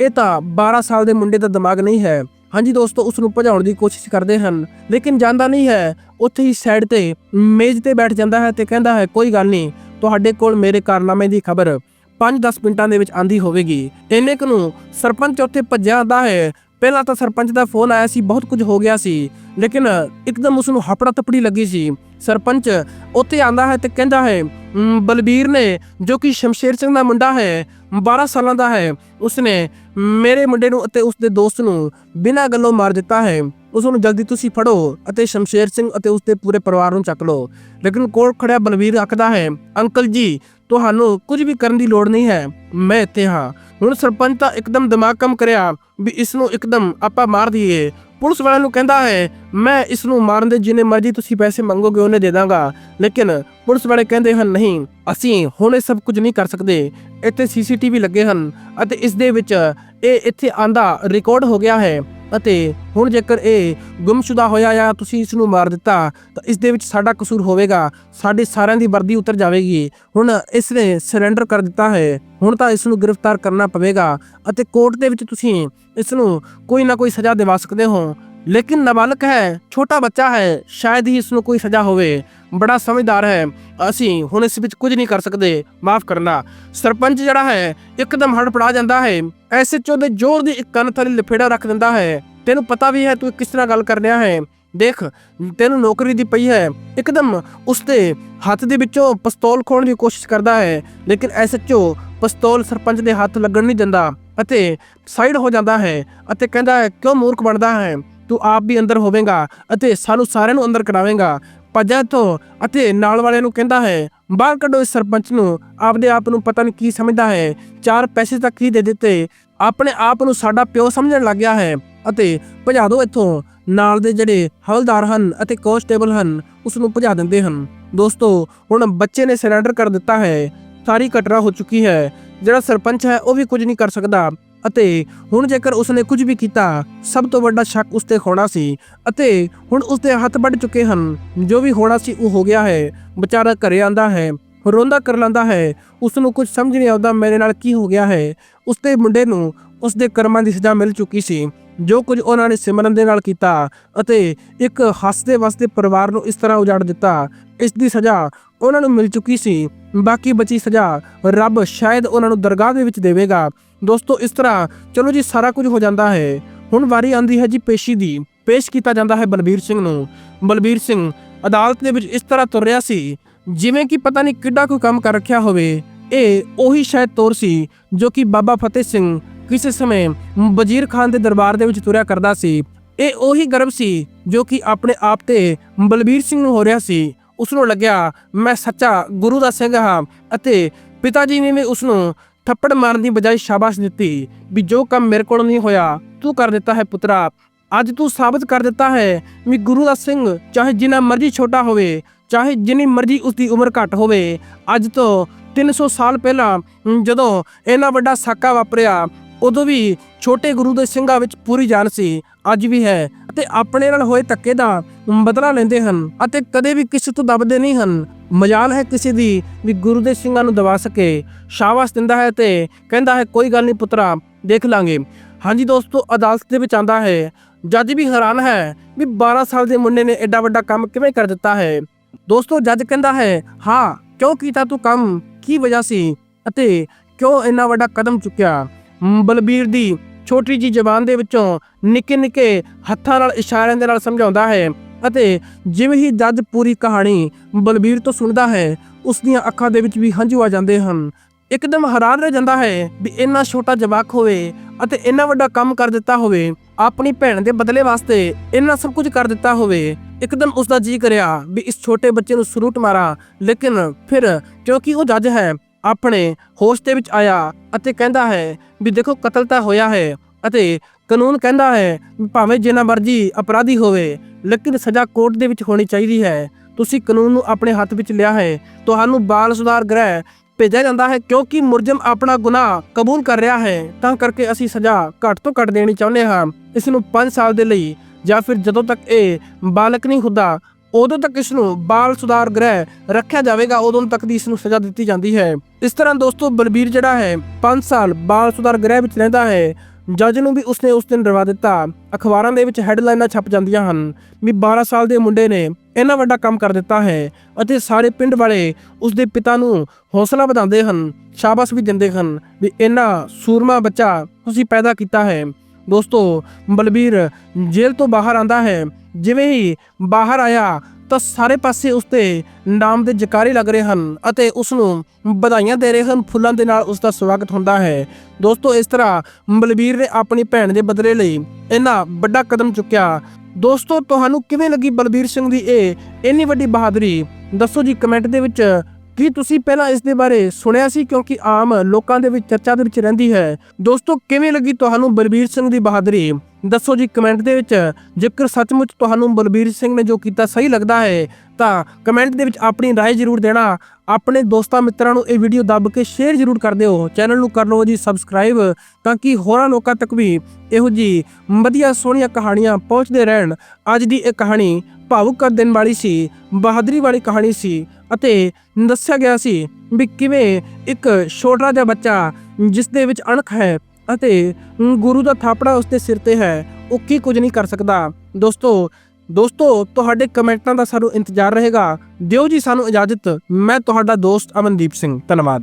ਇਹ ਤਾਂ 12 ਸਾਲ ਦੇ ਮੁੰਡੇ ਦਾ ਦਿਮਾਗ ਨਹੀਂ ਹੈ। ਹਾਂਜੀ ਦੋਸਤੋ, ਉਸ ਨੂੰ ਭਜਾਉਣ ਦੀ ਕੋਸ਼ਿਸ਼ ਕਰਦੇ ਹਨ, ਲੇਕਿਨ ਜਾਂਦਾ ਨਹੀਂ ਹੈ। ਉੱਥੇ ਹੀ ਸਾਈਡ ਤੇ ਮੇਜ਼ ਤੇ ਬੈਠ ਜਾਂਦਾ ਹੈ ਤੇ ਕਹਿੰਦਾ ਹੈ, ਕੋਈ ਗੱਲ ਨਹੀਂ, ਤੁਹਾਡੇ ਕੋਲ ਮੇਰੇ ਕਾਰਨਾਮੇ ਦੀ ਖਬਰ 5-10 ਮਿੰਟਾਂ ਦੇ ਵਿੱਚ ਆਂਦੀ ਹੋਵੇਗੀ। ਇੰਨੇ ਕੁ ਨੂੰ ਸਰਪੰਚ ਉੱਥੇ ਭੱਜਿਆ ਆਉਂਦਾ ਹੈ। ਪਹਿਲਾਂ ਤਾਂ ਸਰਪੰਚ ਦਾ ਫੋਨ ਆਇਆ ਸੀ, ਬਹੁਤ ਕੁਝ ਹੋ ਗਿਆ ਸੀ, ਲੇਕਿਨ ਇੱਕਦਮ ਉਸ ਨੂੰ ਹਪੜਾ ਤਪੜੀ ਲੱਗੀ ਸੀ। ਸਰਪੰਚ ਉੱਥੇ ਆਂਦਾ ਹੈ ਤੇ ਕਹਿੰਦਾ ਹੈ ਬਲਬੀਰ ਨੇ, ਜੋ ਕਿ ਸ਼ਮਸ਼ੇਰ ਸਿੰਘ ਦਾ ਮੁੰਡਾ ਹੈ 12 ਸਾਲਾਂ ਦਾ ਹੈ, ਉਸਨੇ ਮੇਰੇ ਮੁੰਡੇ ਨੂੰ ਅਤੇ ਉਸਦੇ ਦੋਸਤ ਨੂੰ ਬਿਨਾਂ ਗੱਲੋਂ ਮਾਰ ਦਿੱਤਾ ਹੈ। ਉਸ ਨੂੰ ਜਲਦੀ ਤੁਸੀਂ ਫੜੋ ਅਤੇ ਸ਼ਮਸ਼ੇਰ ਸਿੰਘ ਅਤੇ ਉਸਦੇ ਪੂਰੇ ਪਰਿਵਾਰ ਨੂੰ ਚੱਕ ਲਓ। ਲੇਕਿਨ ਕੋਲ ਖੜਿਆ ਬਲਬੀਰ ਆਖਦਾ ਹੈ, ਅੰਕਲ ਜੀ, ਤੁਹਾਨੂੰ ਕੁਝ ਵੀ ਕਰਨ ਦੀ ਲੋੜ ਨਹੀਂ ਹੈ, ਮੈਂ ਇੱਥੇ ਹਾਂ। ਹੁਣ ਸਰਪੰਚ ਤਾਂ ਇੱਕਦਮ ਦਿਮਾਗ ਕੰਮ ਕਰਿਆ ਵੀ ਇਸ ਨੂੰ ਇੱਕਦਮ ਆਪਾਂ ਮਾਰ ਦਈਏ। ਪੁਲਿਸ ਵਾਲਿਆਂ ਨੂੰ ਕਹਿੰਦਾ ਹੈ, ਮੈਂ ਇਸ ਨੂੰ ਮਾਰਨ ਦੇ ਜਿੰਨੇ ਮਰਜ਼ੀ ਤੁਸੀਂ ਪੈਸੇ ਮੰਗੋਗੇ, ਉਹਨੇ ਦੇ ਦਾਂਗਾ। ਲੇਕਿਨ ਪੁਲਿਸ ਵਾਲੇ ਕਹਿੰਦੇ ਹਨ, ਨਹੀਂ, ਅਸੀਂ ਹੁਣ ਇਹ ਸਭ ਕੁਝ ਨਹੀਂ ਕਰ ਸਕਦੇ। ਇੱਥੇ ਸੀਸੀਟੀਵੀ ਲੱਗੇ ਹਨ ਅਤੇ ਇਸ ਦੇ ਵਿੱਚ ਇਹ ਇੱਥੇ ਆਂਦਾ ਰਿਕਾਰਡ ਹੋ ਗਿਆ ਹੈ। ਅਤੇ ਹੁਣ ਜੇਕਰ ਇਹ ਗੁੰਮਸ਼ੁਦਾ ਹੋਇਆ ਜਾਂ ਤੁਸੀਂ ਇਸ ਨੂੰ ਮਾਰ ਦਿੱਤਾ, ਤਾਂ ਇਸ ਦੇ ਵਿੱਚ ਸਾਡਾ ਕਸੂਰ ਹੋਵੇਗਾ। ਸਾਡੀ ਸਾਰਿਆਂ ਦੀ ਵਰਦੀ ਉਤਰ ਜਾਵੇਗੀ। ਹੁਣ ਇਸ ਨੇ ਸਰੈਂਡਰ ਕਰ ਦਿੱਤਾ ਹੈ। ਹੁਣ ਤਾਂ ਇਸ ਨੂੰ ਗ੍ਰਿਫਤਾਰ ਕਰਨਾ ਪਵੇਗਾ। ਅਤੇ ਕੋਰਟ ਦੇ ਵਿੱਚ ਤੁਸੀਂ ਇਸ ਨੂੰ ਕੋਈ ਨਾ ਕੋਈ ਸਜ਼ਾ ਦਿਵਾ ਸਕਦੇ ਹੋ। ਲੇਕਿਨ ਨਾਬਾਲਗ ਹੈ ਛੋਟਾ ਬੱਚਾ ਹੈ ਸ਼ਾਇਦ ਹੀ ਇਸ ਨੂੰ ਕੋਈ ਸਜ਼ਾ ਹੋਵੇ ਬੜਾ ਸਮਝਦਾਰ ਹੈ ਅਸੀਂ ਹੁਣ ਇਸ ਵਿੱਚ ਕੁਝ ਨਹੀਂ ਕਰ ਸਕਦੇ ਮਾਫ ਕਰਨਾ ਸਰਪੰਚ ਜਿਹੜਾ ਹੈ ਇੱਕਦਮ ਹੜਪੜਾ ਜਾਂਦਾ ਹੈ ਐਸਐਚਓ ਦੇ ਜ਼ੋਰ ਦੀ ਇੱਕ ਕੰਨ ਥਲੇ ਲਫੇੜਾ ਰੱਖ ਦਿੰਦਾ ਹੈ ਤੈਨੂੰ ਪਤਾ ਵੀ ਹੈ ਤੂੰ ਕਿਸ ਤਰ੍ਹਾਂ ਗੱਲ ਕਰ ਰਿਹਾ ਹੈ ਦੇਖ ਤੈਨੂੰ ਨੌਕਰੀ ਦੀ ਪਈ ਹੈ ਇੱਕਦਮ ਉਸਦੇ ਹੱਥ ਦੇ ਵਿੱਚੋਂ ਪਿਸਤੌਲ ਖੋਣ ਦੀ ਕੋਸ਼ਿਸ਼ ਕਰਦਾ ਹੈ ਲੇਕਿਨ ਐਸਐਚਓ ਪਿਸਤੌਲ ਸਰਪੰਚ ਦੇ ਹੱਥ ਲੱਗਣ ਨਹੀਂ ਦਿੰਦਾ ਅਤੇ ਸਾਈਡ ਹੋ ਜਾਂਦਾ ਹੈ ਅਤੇ ਕਹਿੰਦਾ ਹੈ ਕਿਉਂ ਮੂਰਖ ਬਣਦਾ ਹੈ ਤੂੰ ਆਪ ਵੀ ਅੰਦਰ ਹੋਵੇਂਗਾ ਅਤੇ ਸਾਨੂੰ ਸਾਰਿਆਂ ਨੂੰ ਅੰਦਰ ਕਰਾਵੇਂਗਾ। ਭੱਜਿਆ ਤੋਂ ਅਤੇ ਨਾਲ ਵਾਲਿਆਂ ਨੂੰ ਕਹਿੰਦਾ ਹੈ, ਬਾਹਰ ਕੱਢੋ ਇਸ ਸਰਪੰਚ ਨੂੰ। ਆਪਦੇ ਆਪ ਨੂੰ ਪਤਾ ਨਹੀਂ ਕੀ ਸਮਝਦਾ ਹੈ। ਚਾਰ ਪੈਸੇ ਤੱਕ ਹੀ ਦੇ ਦਿੱਤੇ। ਆਪਣੇ ਆਪ ਨੂੰ ਸਾਡਾ ਪਿਓ ਸਮਝਣ ਲੱਗ ਗਿਆ ਹੈ ਅਤੇ ਭਜਾ ਦਿਓ ਇੱਥੋਂ। ਨਾਲ ਦੇ ਜਿਹੜੇ ਹਵਲਦਾਰ ਹਨ ਅਤੇ ਕਾਂਸਟੇਬਲ ਹਨ, ਉਸ ਨੂੰ ਭਜਾ ਦਿੰਦੇ ਹਨ। ਦੋਸਤੋ, ਹੁਣ ਬੱਚੇ ਨੇ ਸਰੈਂਡਰ ਕਰ ਦਿੱਤਾ ਹੈ। ਸਾਰੀ ਘਟਨਾ ਹੋ ਚੁੱਕੀ ਹੈ। ਜਿਹੜਾ ਸਰਪੰਚ ਹੈ, ਉਹ ਵੀ ਕੁਝ ਨਹੀਂ ਕਰ ਸਕਦਾ। ਅਤੇ ਹੁਣ ਜੇਕਰ ਉਸਨੇ ਕੁਝ ਵੀ ਕੀਤਾ, ਸਭ ਤੋਂ ਵੱਡਾ ਸ਼ੱਕ ਉਸ ਤੇ ਹੋਣਾ ਸੀ ਅਤੇ ਹੁਣ ਉਸ ਦੇ ਹੱਥ ਵੱਢ ਚੁੱਕੇ ਹਨ। ਜੋ ਵੀ ਹੋਣਾ ਸੀ ਉਹ ਹੋ ਗਿਆ ਹੈ। ਵਿਚਾਰਾ ਘਰੇ ਆਂਦਾ ਹੈ, ਰੋਂਦਾ ਕਰ ਲੈਂਦਾ ਹੈ। ਉਸ ਨੂੰ ਕੁਝ ਸਮਝ ਨਹੀਂ ਆਉਂਦਾ ਮੇਰੇ ਨਾਲ ਕੀ ਹੋ ਗਿਆ ਹੈ। ਉਸ ਦੇ ਮੁੰਡੇ ਨੂੰ ਉਸ ਦੇ ਕਰਮਾਂ ਦੀ ਸਜ਼ਾ ਮਿਲ ਚੁੱਕੀ ਸੀ। ਜੋ ਕੁਝ ਉਹਨਾਂ ਨੇ ਸਿਮਰਨ ਦੇ ਨਾਲ ਕੀਤਾ ਅਤੇ ਇੱਕ ਹੱਸਦੇ ਵਸਦੇ ਪਰਿਵਾਰ ਨੂੰ ਇਸ ਤਰ੍ਹਾਂ ਉਜਾੜ ਦਿੱਤਾ, ਇਸ ਦੀ ਸਜ਼ਾ ਉਹਨਾਂ ਨੂੰ ਮਿਲ ਚੁੱਕੀ ਸੀ। ਬਾਕੀ ਬਚੀ ਸਜ਼ਾ ਰੱਬ ਸ਼ਾਇਦ ਉਹਨਾਂ ਨੂੰ ਦਰਗਾਹ ਦੇ ਵਿੱਚ ਦੇਵੇਗਾ। ਦੋਸਤੋ, ਇਸ ਤਰ੍ਹਾਂ, ਚਲੋ ਜੀ, ਸਾਰਾ ਕੁਝ ਹੋ ਜਾਂਦਾ ਹੈ। ਹੁਣ ਵਾਰੀ ਆਂਦੀ ਹੈ ਜੀ ਪੇਸ਼ੀ ਦੀ। ਪੇਸ਼ ਕੀਤਾ ਜਾਂਦਾ ਹੈ ਬਲਬੀਰ ਸਿੰਘ ਨੂੰ। ਬਲਬੀਰ ਸਿੰਘ, ਅਦਾਲਤ ਦੇ ਵਿੱਚ ਇਸ ਤਰ੍ਹਾਂ ਤੁਰ ਰਿਹਾ ਸੀ, ਜਿਵੇਂ ਕਿ ਪਤਾ ਨਹੀਂ ਕਿੱਡਾ ਕੋਈ ਕੰਮ ਕਰ ਰੱਖਿਆ ਹੋਵੇ। ਇਹ ਉਹੀ ਸ਼ਾਇਦ ਤੌਰ ਸੀ, ਜੋ ਕਿ ਬਾਬਾ ਫਤਿਹ ਸਿੰਘ ਕਿਸੇ ਸਮੇਂ ਵਜ਼ੀਰ ਖਾਨ ਦੇ ਦਰਬਾਰ ਦੇ ਵਿੱਚ ਤੁਰਿਆ ਕਰਦਾ ਸੀ। ਇਹ ਉਹੀ ਗਰਭ ਸੀ, ਜੋ ਕਿ ਆਪਣੇ ਆਪ ਤੇ ਬਲਬੀਰ ਸਿੰਘ ਨੂੰ ਹੋ ਰਿਹਾ ਸੀ। ਉਸ ਨੂੰ ਲੱਗਿਆ, ਮੈਂ ਸੱਚਾ ਗੁਰੂ ਦਾ ਸਿੰਘ ਹਾਂ ਅਤੇ ਪਿਤਾ ਜੀ ਨੇ ਵੀ ਉਸ ਨੂੰ ਥੱਪੜ ਮਾਰਨ ਦੀ ਬਜਾਏ ਸ਼ਾਬਾਸ਼ ਦਿੱਤੀ ਵੀ ਜੋ ਕੰਮ ਮੇਰੇ ਕੋਲ ਨਹੀਂ ਹੋਇਆ, ਤੂੰ ਕਰ ਦਿੱਤਾ ਹੈ ਪੁੱਤਰਾ। ਅੱਜ ਤੂੰ ਸਾਬਤ ਕਰ ਦਿੱਤਾ ਹੈ ਵੀ ਗੁਰੂ ਦਾ ਸਿੰਘ ਚਾਹੇ ਜਿੰਨਾ ਮਰਜ਼ੀ ਛੋਟਾ ਹੋਵੇ, ਚਾਹੇ ਜਿੰਨੀ ਮਰਜ਼ੀ ਉਸ ਦੀ ਉਮਰ ਘੱਟ ਹੋਵੇ, ਅੱਜ ਤੋਂ 300 ਸਾਲ ਪਹਿਲਾਂ ਜਦੋਂ ਇੰਨਾ ਵੱਡਾ ਸਾਕਾ ਵਾਪਰਿਆ, ਉਦੋਂ ਵੀ ਛੋਟੇ ਗੁਰੂ ਦੇ ਸਿੰਘਾਂ ਵਿੱਚ ਪੂਰੀ ਜਾਨ ਸੀ, ਅੱਜ ਵੀ ਹੈ ਅਤੇ ਆਪਣੇ ਨਾਲ ਹੋਏ ਧੱਕੇ ਦਾ ਬਦਲਾ ਲੈਂਦੇ ਹਨ ਅਤੇ ਕਦੇ ਵੀ ਕਿਸੇ ਤੋਂ ਦਬਦੇ ਨਹੀਂ ਹਨ। ਮਜਾਲ ਹੈ ਕਿਸੇ ਦੀ ਵੀ ਗੁਰੂ ਦੇ ਸਿੰਘਾਂ ਨੂੰ ਦਬਾ ਸਕੇ, ਸ਼ਾਬਾਸ਼ ਦਿੰਦਾ ਹੈ ਤੇ ਕਹਿੰਦਾ ਹੈ, ਕੋਈ ਗੱਲ ਨਹੀਂ ਪੁੱਤਰਾ, ਦੇਖ ਲਾਂਗੇ। ਹਾਂਜੀ ਦੋਸਤੋ, ਅਦਾਲਤ ਦੇ ਵਿੱਚ ਆਂਦਾ ਹੈ, ਜੱਜ ਵੀ ਹੈਰਾਨ ਹੈ ਵੀ 12 ਸਾਲ ਦੇ ਮੁੰਡੇ ਨੇ ਐਡਾ ਵੱਡਾ ਕੰਮ ਕਿਵੇਂ ਕਰ ਦਿੱਤਾ ਹੈ? ਦੋਸਤੋ, ਜੱਜ ਕਹਿੰਦਾ ਹੈ, ਹਾਂ, ਕਿਉਂ ਕੀਤਾ ਤੂੰ ਕੰਮ? ਕੀ ਵਜ੍ਹਾ ਸੀ? ਅਤੇ ਕਿਉਂ ਇੰਨਾ ਵੱਡਾ ਕਦਮ ਚੁੱਕਿਆ? ਬਲਬੀਰ ਦੀ ਛੋਟੀ ਜੀ ਜ਼ਬਾਨ ਦੇ ਵਿੱਚੋਂ ਨਿੱਕੇ ਨਿੱਕੇ ਹੱਥਾਂ ਨਾਲ ਇਸ਼ਾਰਿਆਂ ਦੇ ਨਾਲ ਸਮਝਾਉਂਦਾ ਹੈ ਅਤੇ ਜਿਵੇਂ ਹੀ ਜੱਜ ਪੂਰੀ ਕਹਾਣੀ ਬਲਬੀਰ ਤੋਂ ਸੁਣਦਾ ਹੈ, ਉਸ ਦੀਆਂ ਅੱਖਾਂ ਦੇ ਵਿੱਚ ਵੀ ਹੰਝੂ ਆ ਜਾਂਦੇ ਹਨ। ਇੱਕਦਮ ਹੈਰਾਨ ਰਹਿ ਜਾਂਦਾ ਹੈ ਵੀ ਇੰਨਾ ਛੋਟਾ ਜਵਾਕ ਹੋਵੇ ਅਤੇ ਇੰਨਾ ਵੱਡਾ ਕੰਮ ਕਰ ਦਿੱਤਾ ਹੋਵੇ, ਆਪਣੀ ਭੈਣ ਦੇ ਬਦਲੇ ਵਾਸਤੇ ਇੰਨਾ ਸਭ ਕੁਝ ਕਰ ਦਿੱਤਾ ਹੋਵੇ। ਇੱਕਦਮ ਉਸ ਦਾ ਜੀ ਕਰਿਆ ਵੀ ਇਸ ਛੋਟੇ ਬੱਚੇ ਨੂੰ ਸਰੂਟ ਮਾਰਾਂ, ਲੇਕਿਨ ਫਿਰ ਕਿਉਂਕਿ ਉਹ ਜੱਜ ਹੈ, ਆਪਣੇ ਹੋਸ਼ ਦੇ ਵਿੱਚ ਆਇਆ ਅਤੇ ਕਹਿੰਦਾ ਹੈ ਵੀ ਦੇਖੋ ਕਤਲ ਤਾਂ ਹੋਇਆ ਹੈ ਅਤੇ ਕਾਨੂੰਨ ਕਹਿੰਦਾ ਹੈ ਭਾਵੇਂ ਜਿੰਨਾ ਮਰਜ਼ੀ ਅਪਰਾਧੀ ਹੋਵੇ ਲੇਕਿਨ ਸਜ਼ਾ ਕੋਰਟ ਦੇ ਵਿੱਚ ਹੋਣੀ ਚਾਹੀਦੀ ਹੈ। ਤੁਸੀਂ ਕਾਨੂੰਨ ਨੂੰ ਆਪਣੇ ਹੱਥ ਵਿੱਚ ਲਿਆ ਹੈ। ਤੁਹਾਨੂੰ ਬਾਲ ਸੁਧਾਰ ਗ੍ਰਹਿ ਭੇਜਿਆ ਜਾਂਦਾ ਹੈ ਕਿਉਂਕਿ ਮੁਰਜਮ ਆਪਣਾ ਗੁਨਾਹ ਕਬੂਲ ਕਰ ਰਿਹਾ ਹੈ। ਤਾਂ ਕਰਕੇ ਅਸੀਂ ਸਜ਼ਾ ਘੱਟ ਤੋਂ ਘੱਟ ਦੇਣੀ ਚਾਹੁੰਦੇ ਹਾਂ। ਇਸ ਨੂੰ 5 ਸਾਲ ਦੇ ਲਈ ਜਾਂ ਫਿਰ ਜਦੋਂ ਤੱਕ ਇਹ ਬਾਲਕ ਨਹੀਂ ਹੁੰਦਾ, ਉਦੋਂ ਤੱਕ ਇਸ ਨੂੰ ਬਾਲ ਸੁਧਾਰ ਗ੍ਰਹਿ ਰੱਖਿਆ ਜਾਵੇਗਾ, ਉਦੋਂ ਤੱਕ ਦੀ ਇਸ ਨੂੰ ਸਜ਼ਾ ਦਿੱਤੀ ਜਾਂਦੀ ਹੈ। ਇਸ ਤਰ੍ਹਾਂ ਦੋਸਤੋ ਬਲਬੀਰ ਜਿਹੜਾ ਹੈ 5 ਸਾਲ ਬਾਲ ਸੁਧਾਰ ਗ੍ਰਹਿ ਵਿੱਚ ਰਹਿੰਦਾ ਹੈ। ਜੱਜ ਨੂੰ ਵੀ ਉਸਨੇ ਉਸ ਦਿਨ ਡਰਵਾ ਦਿੱਤਾ। ਅਖਬਾਰਾਂ ਦੇ ਵਿੱਚ ਹੈਡਲਾਈਨਾਂ ਛਪ ਜਾਂਦੀਆਂ ਹਨ ਵੀ 12 ਸਾਲ ਦੇ ਮੁੰਡੇ ਨੇ ਇੰਨਾ ਵੱਡਾ ਕੰਮ ਕਰ ਦਿੱਤਾ ਹੈ ਅਤੇ ਸਾਰੇ ਪਿੰਡ ਵਾਲੇ ਉਸ ਦੇ ਪਿਤਾ ਨੂੰ ਹੌਸਲਾ ਵਧਾਉਂਦੇ ਹਨ, ਸ਼ਾਬਾਸ਼ ਵੀ ਦਿੰਦੇ ਹਨ ਵੀ ਇੰਨਾ ਸੂਰਮਾ ਬੱਚਾ ਤੁਸੀਂ ਪੈਦਾ ਕੀਤਾ ਹੈ। ਦੋਸਤੋ, ਬਲਬੀਰ ਜੇਲ੍ਹ ਤੋਂ ਬਾਹਰ ਆਂਦਾ ਹੈ, ਜਿਵੇਂ ਹੀ ਬਾਹਰ ਆਇਆ ਤਾਂ ਸਾਰੇ ਪਾਸੇ ਉਸ ਤੇ ਨਾਮ ਦੇ ਜਕਾਰੇ ਲੱਗ ਰਹੇ ਹਨ ਅਤੇ ਉਸ ਨੂੰ ਵਧਾਈਆਂ ਦੇ ਰਹੇ ਹਨ। ਫੁੱਲਾਂ ਦੇ ਨਾਲ ਉਸ ਦਾ ਸਵਾਗਤ ਹੁੰਦਾ ਹੈ। ਦੋਸਤੋ, ਇਸ ਤਰ੍ਹਾਂ ਬਲਬੀਰ ਨੇ ਆਪਣੀ ਭੈਣ ਦੇ ਬਦਲੇ ਲਈ ਇੰਨਾ ਵੱਡਾ ਕਦਮ ਚੁੱਕਿਆ। ਦੋਸਤੋ, ਤੁਹਾਨੂੰ ਕਿਵੇਂ ਲੱਗੀ ਬਲਬੀਰ ਸਿੰਘ ਦੀ ਇਹ ਇੰਨੀ ਵੱਡੀ ਬਹਾਦਰੀ? ਦੱਸੋ ਜੀ ਕਮੈਂਟ ਦੇ ਵਿੱਚ। ਕੀ ਤੁਸੀਂ ਪਹਿਲਾਂ ਇਸ ਦੇ ਬਾਰੇ ਸੁਣਿਆ ਸੀ? ਕਿਉਂਕਿ ਆਮ ਲੋਕਾਂ ਦੇ ਵਿੱਚ ਚਰਚਾ ਦੇ ਵਿੱਚ ਰਹਿੰਦੀ ਹੈ। ਦੋਸਤੋ, ਕਿਵੇਂ ਲੱਗੀ ਤੁਹਾਨੂੰ ਬਲਬੀਰ ਸਿੰਘ ਦੀ ਬਹਾਦਰੀ? ਦੱਸੋ ਜੀ ਕਮੈਂਟ ਦੇ ਵਿੱਚ ਜੇਕਰ ਸੱਚਮੁੱਚ ਤੁਹਾਨੂੰ ਬਲਬੀਰ ਸਿੰਘ ਨੇ ਜੋ ਕੀਤਾ ਸਹੀ ਲੱਗਦਾ ਹੈ ਤਾਂ ਕਮੈਂਟ ਦੇ ਵਿੱਚ ਆਪਣੀ رائے ਜ਼ਰੂਰ ਦੇਣਾ ਆਪਣੇ ਦੋਸਤਾਂ ਮਿੱਤਰਾਂ ਨੂੰ ਇਹ ਵੀਡੀਓ ਦੱਬ ਕੇ ਸ਼ੇਅਰ ਜ਼ਰੂਰ ਕਰ ਦਿਓ ਚੈਨਲ ਨੂੰ ਕਰ ਲਓ ਜੀ ਸਬਸਕ੍ਰਾਈਬ ਤਾਂ ਕਿ ਹੋਰਾਂ ਲੋਕਾਂ ਤੱਕ ਵੀ ਇਹੋ ਜੀ ਵਧੀਆ ਸੋਹਣੀਆਂ ਕਹਾਣੀਆਂ ਪਹੁੰਚਦੇ ਰਹਿਣ ਅੱਜ ਦੀ ਇਹ ਕਹਾਣੀ ਭਾਵੁਕ ਕਰ ਦੇਣ ਵਾਲੀ ਸੀ ਬਹਾਦਰੀ ਵਾਲੀ ਕਹਾਣੀ ਸੀ ਅਤੇ ਦੱਸਿਆ ਗਿਆ ਸੀ ਵੀ ਕਿਵੇਂ ਇੱਕ ਛੋਟਾ ਜਿਹਾ ਬੱਚਾ ਜਿਸ ਦੇ ਵਿੱਚ ਅਣਖ ਹੈ ਅਤੇ ਗੁਰੂ ਦਾ ਥਾਪੜਾ ਉਸ ਦੇ ਸਿਰ ਤੇ ਹੈ। ਉਹ ਕੀ ਕੁਝ ਨਹੀਂ ਕਰ ਸਕਦਾ। ਦੋਸਤੋ ਦੋਸਤੋ, ਤੁਹਾਡੇ ਕਮੈਂਟਾਂ ਦਾ ਸਾਨੂੰ ਇੰਤਜ਼ਾਰ ਰਹੇਗਾ। ਦਿਓ ਜੀ ਸਾਨੂੰ ਇਜਾਜ਼ਤ। ਮੈਂ ਤੁਹਾਡਾ ਦੋਸਤ ਅਮਨਦੀਪ ਸਿੰਘ। ਧੰਨਵਾਦ।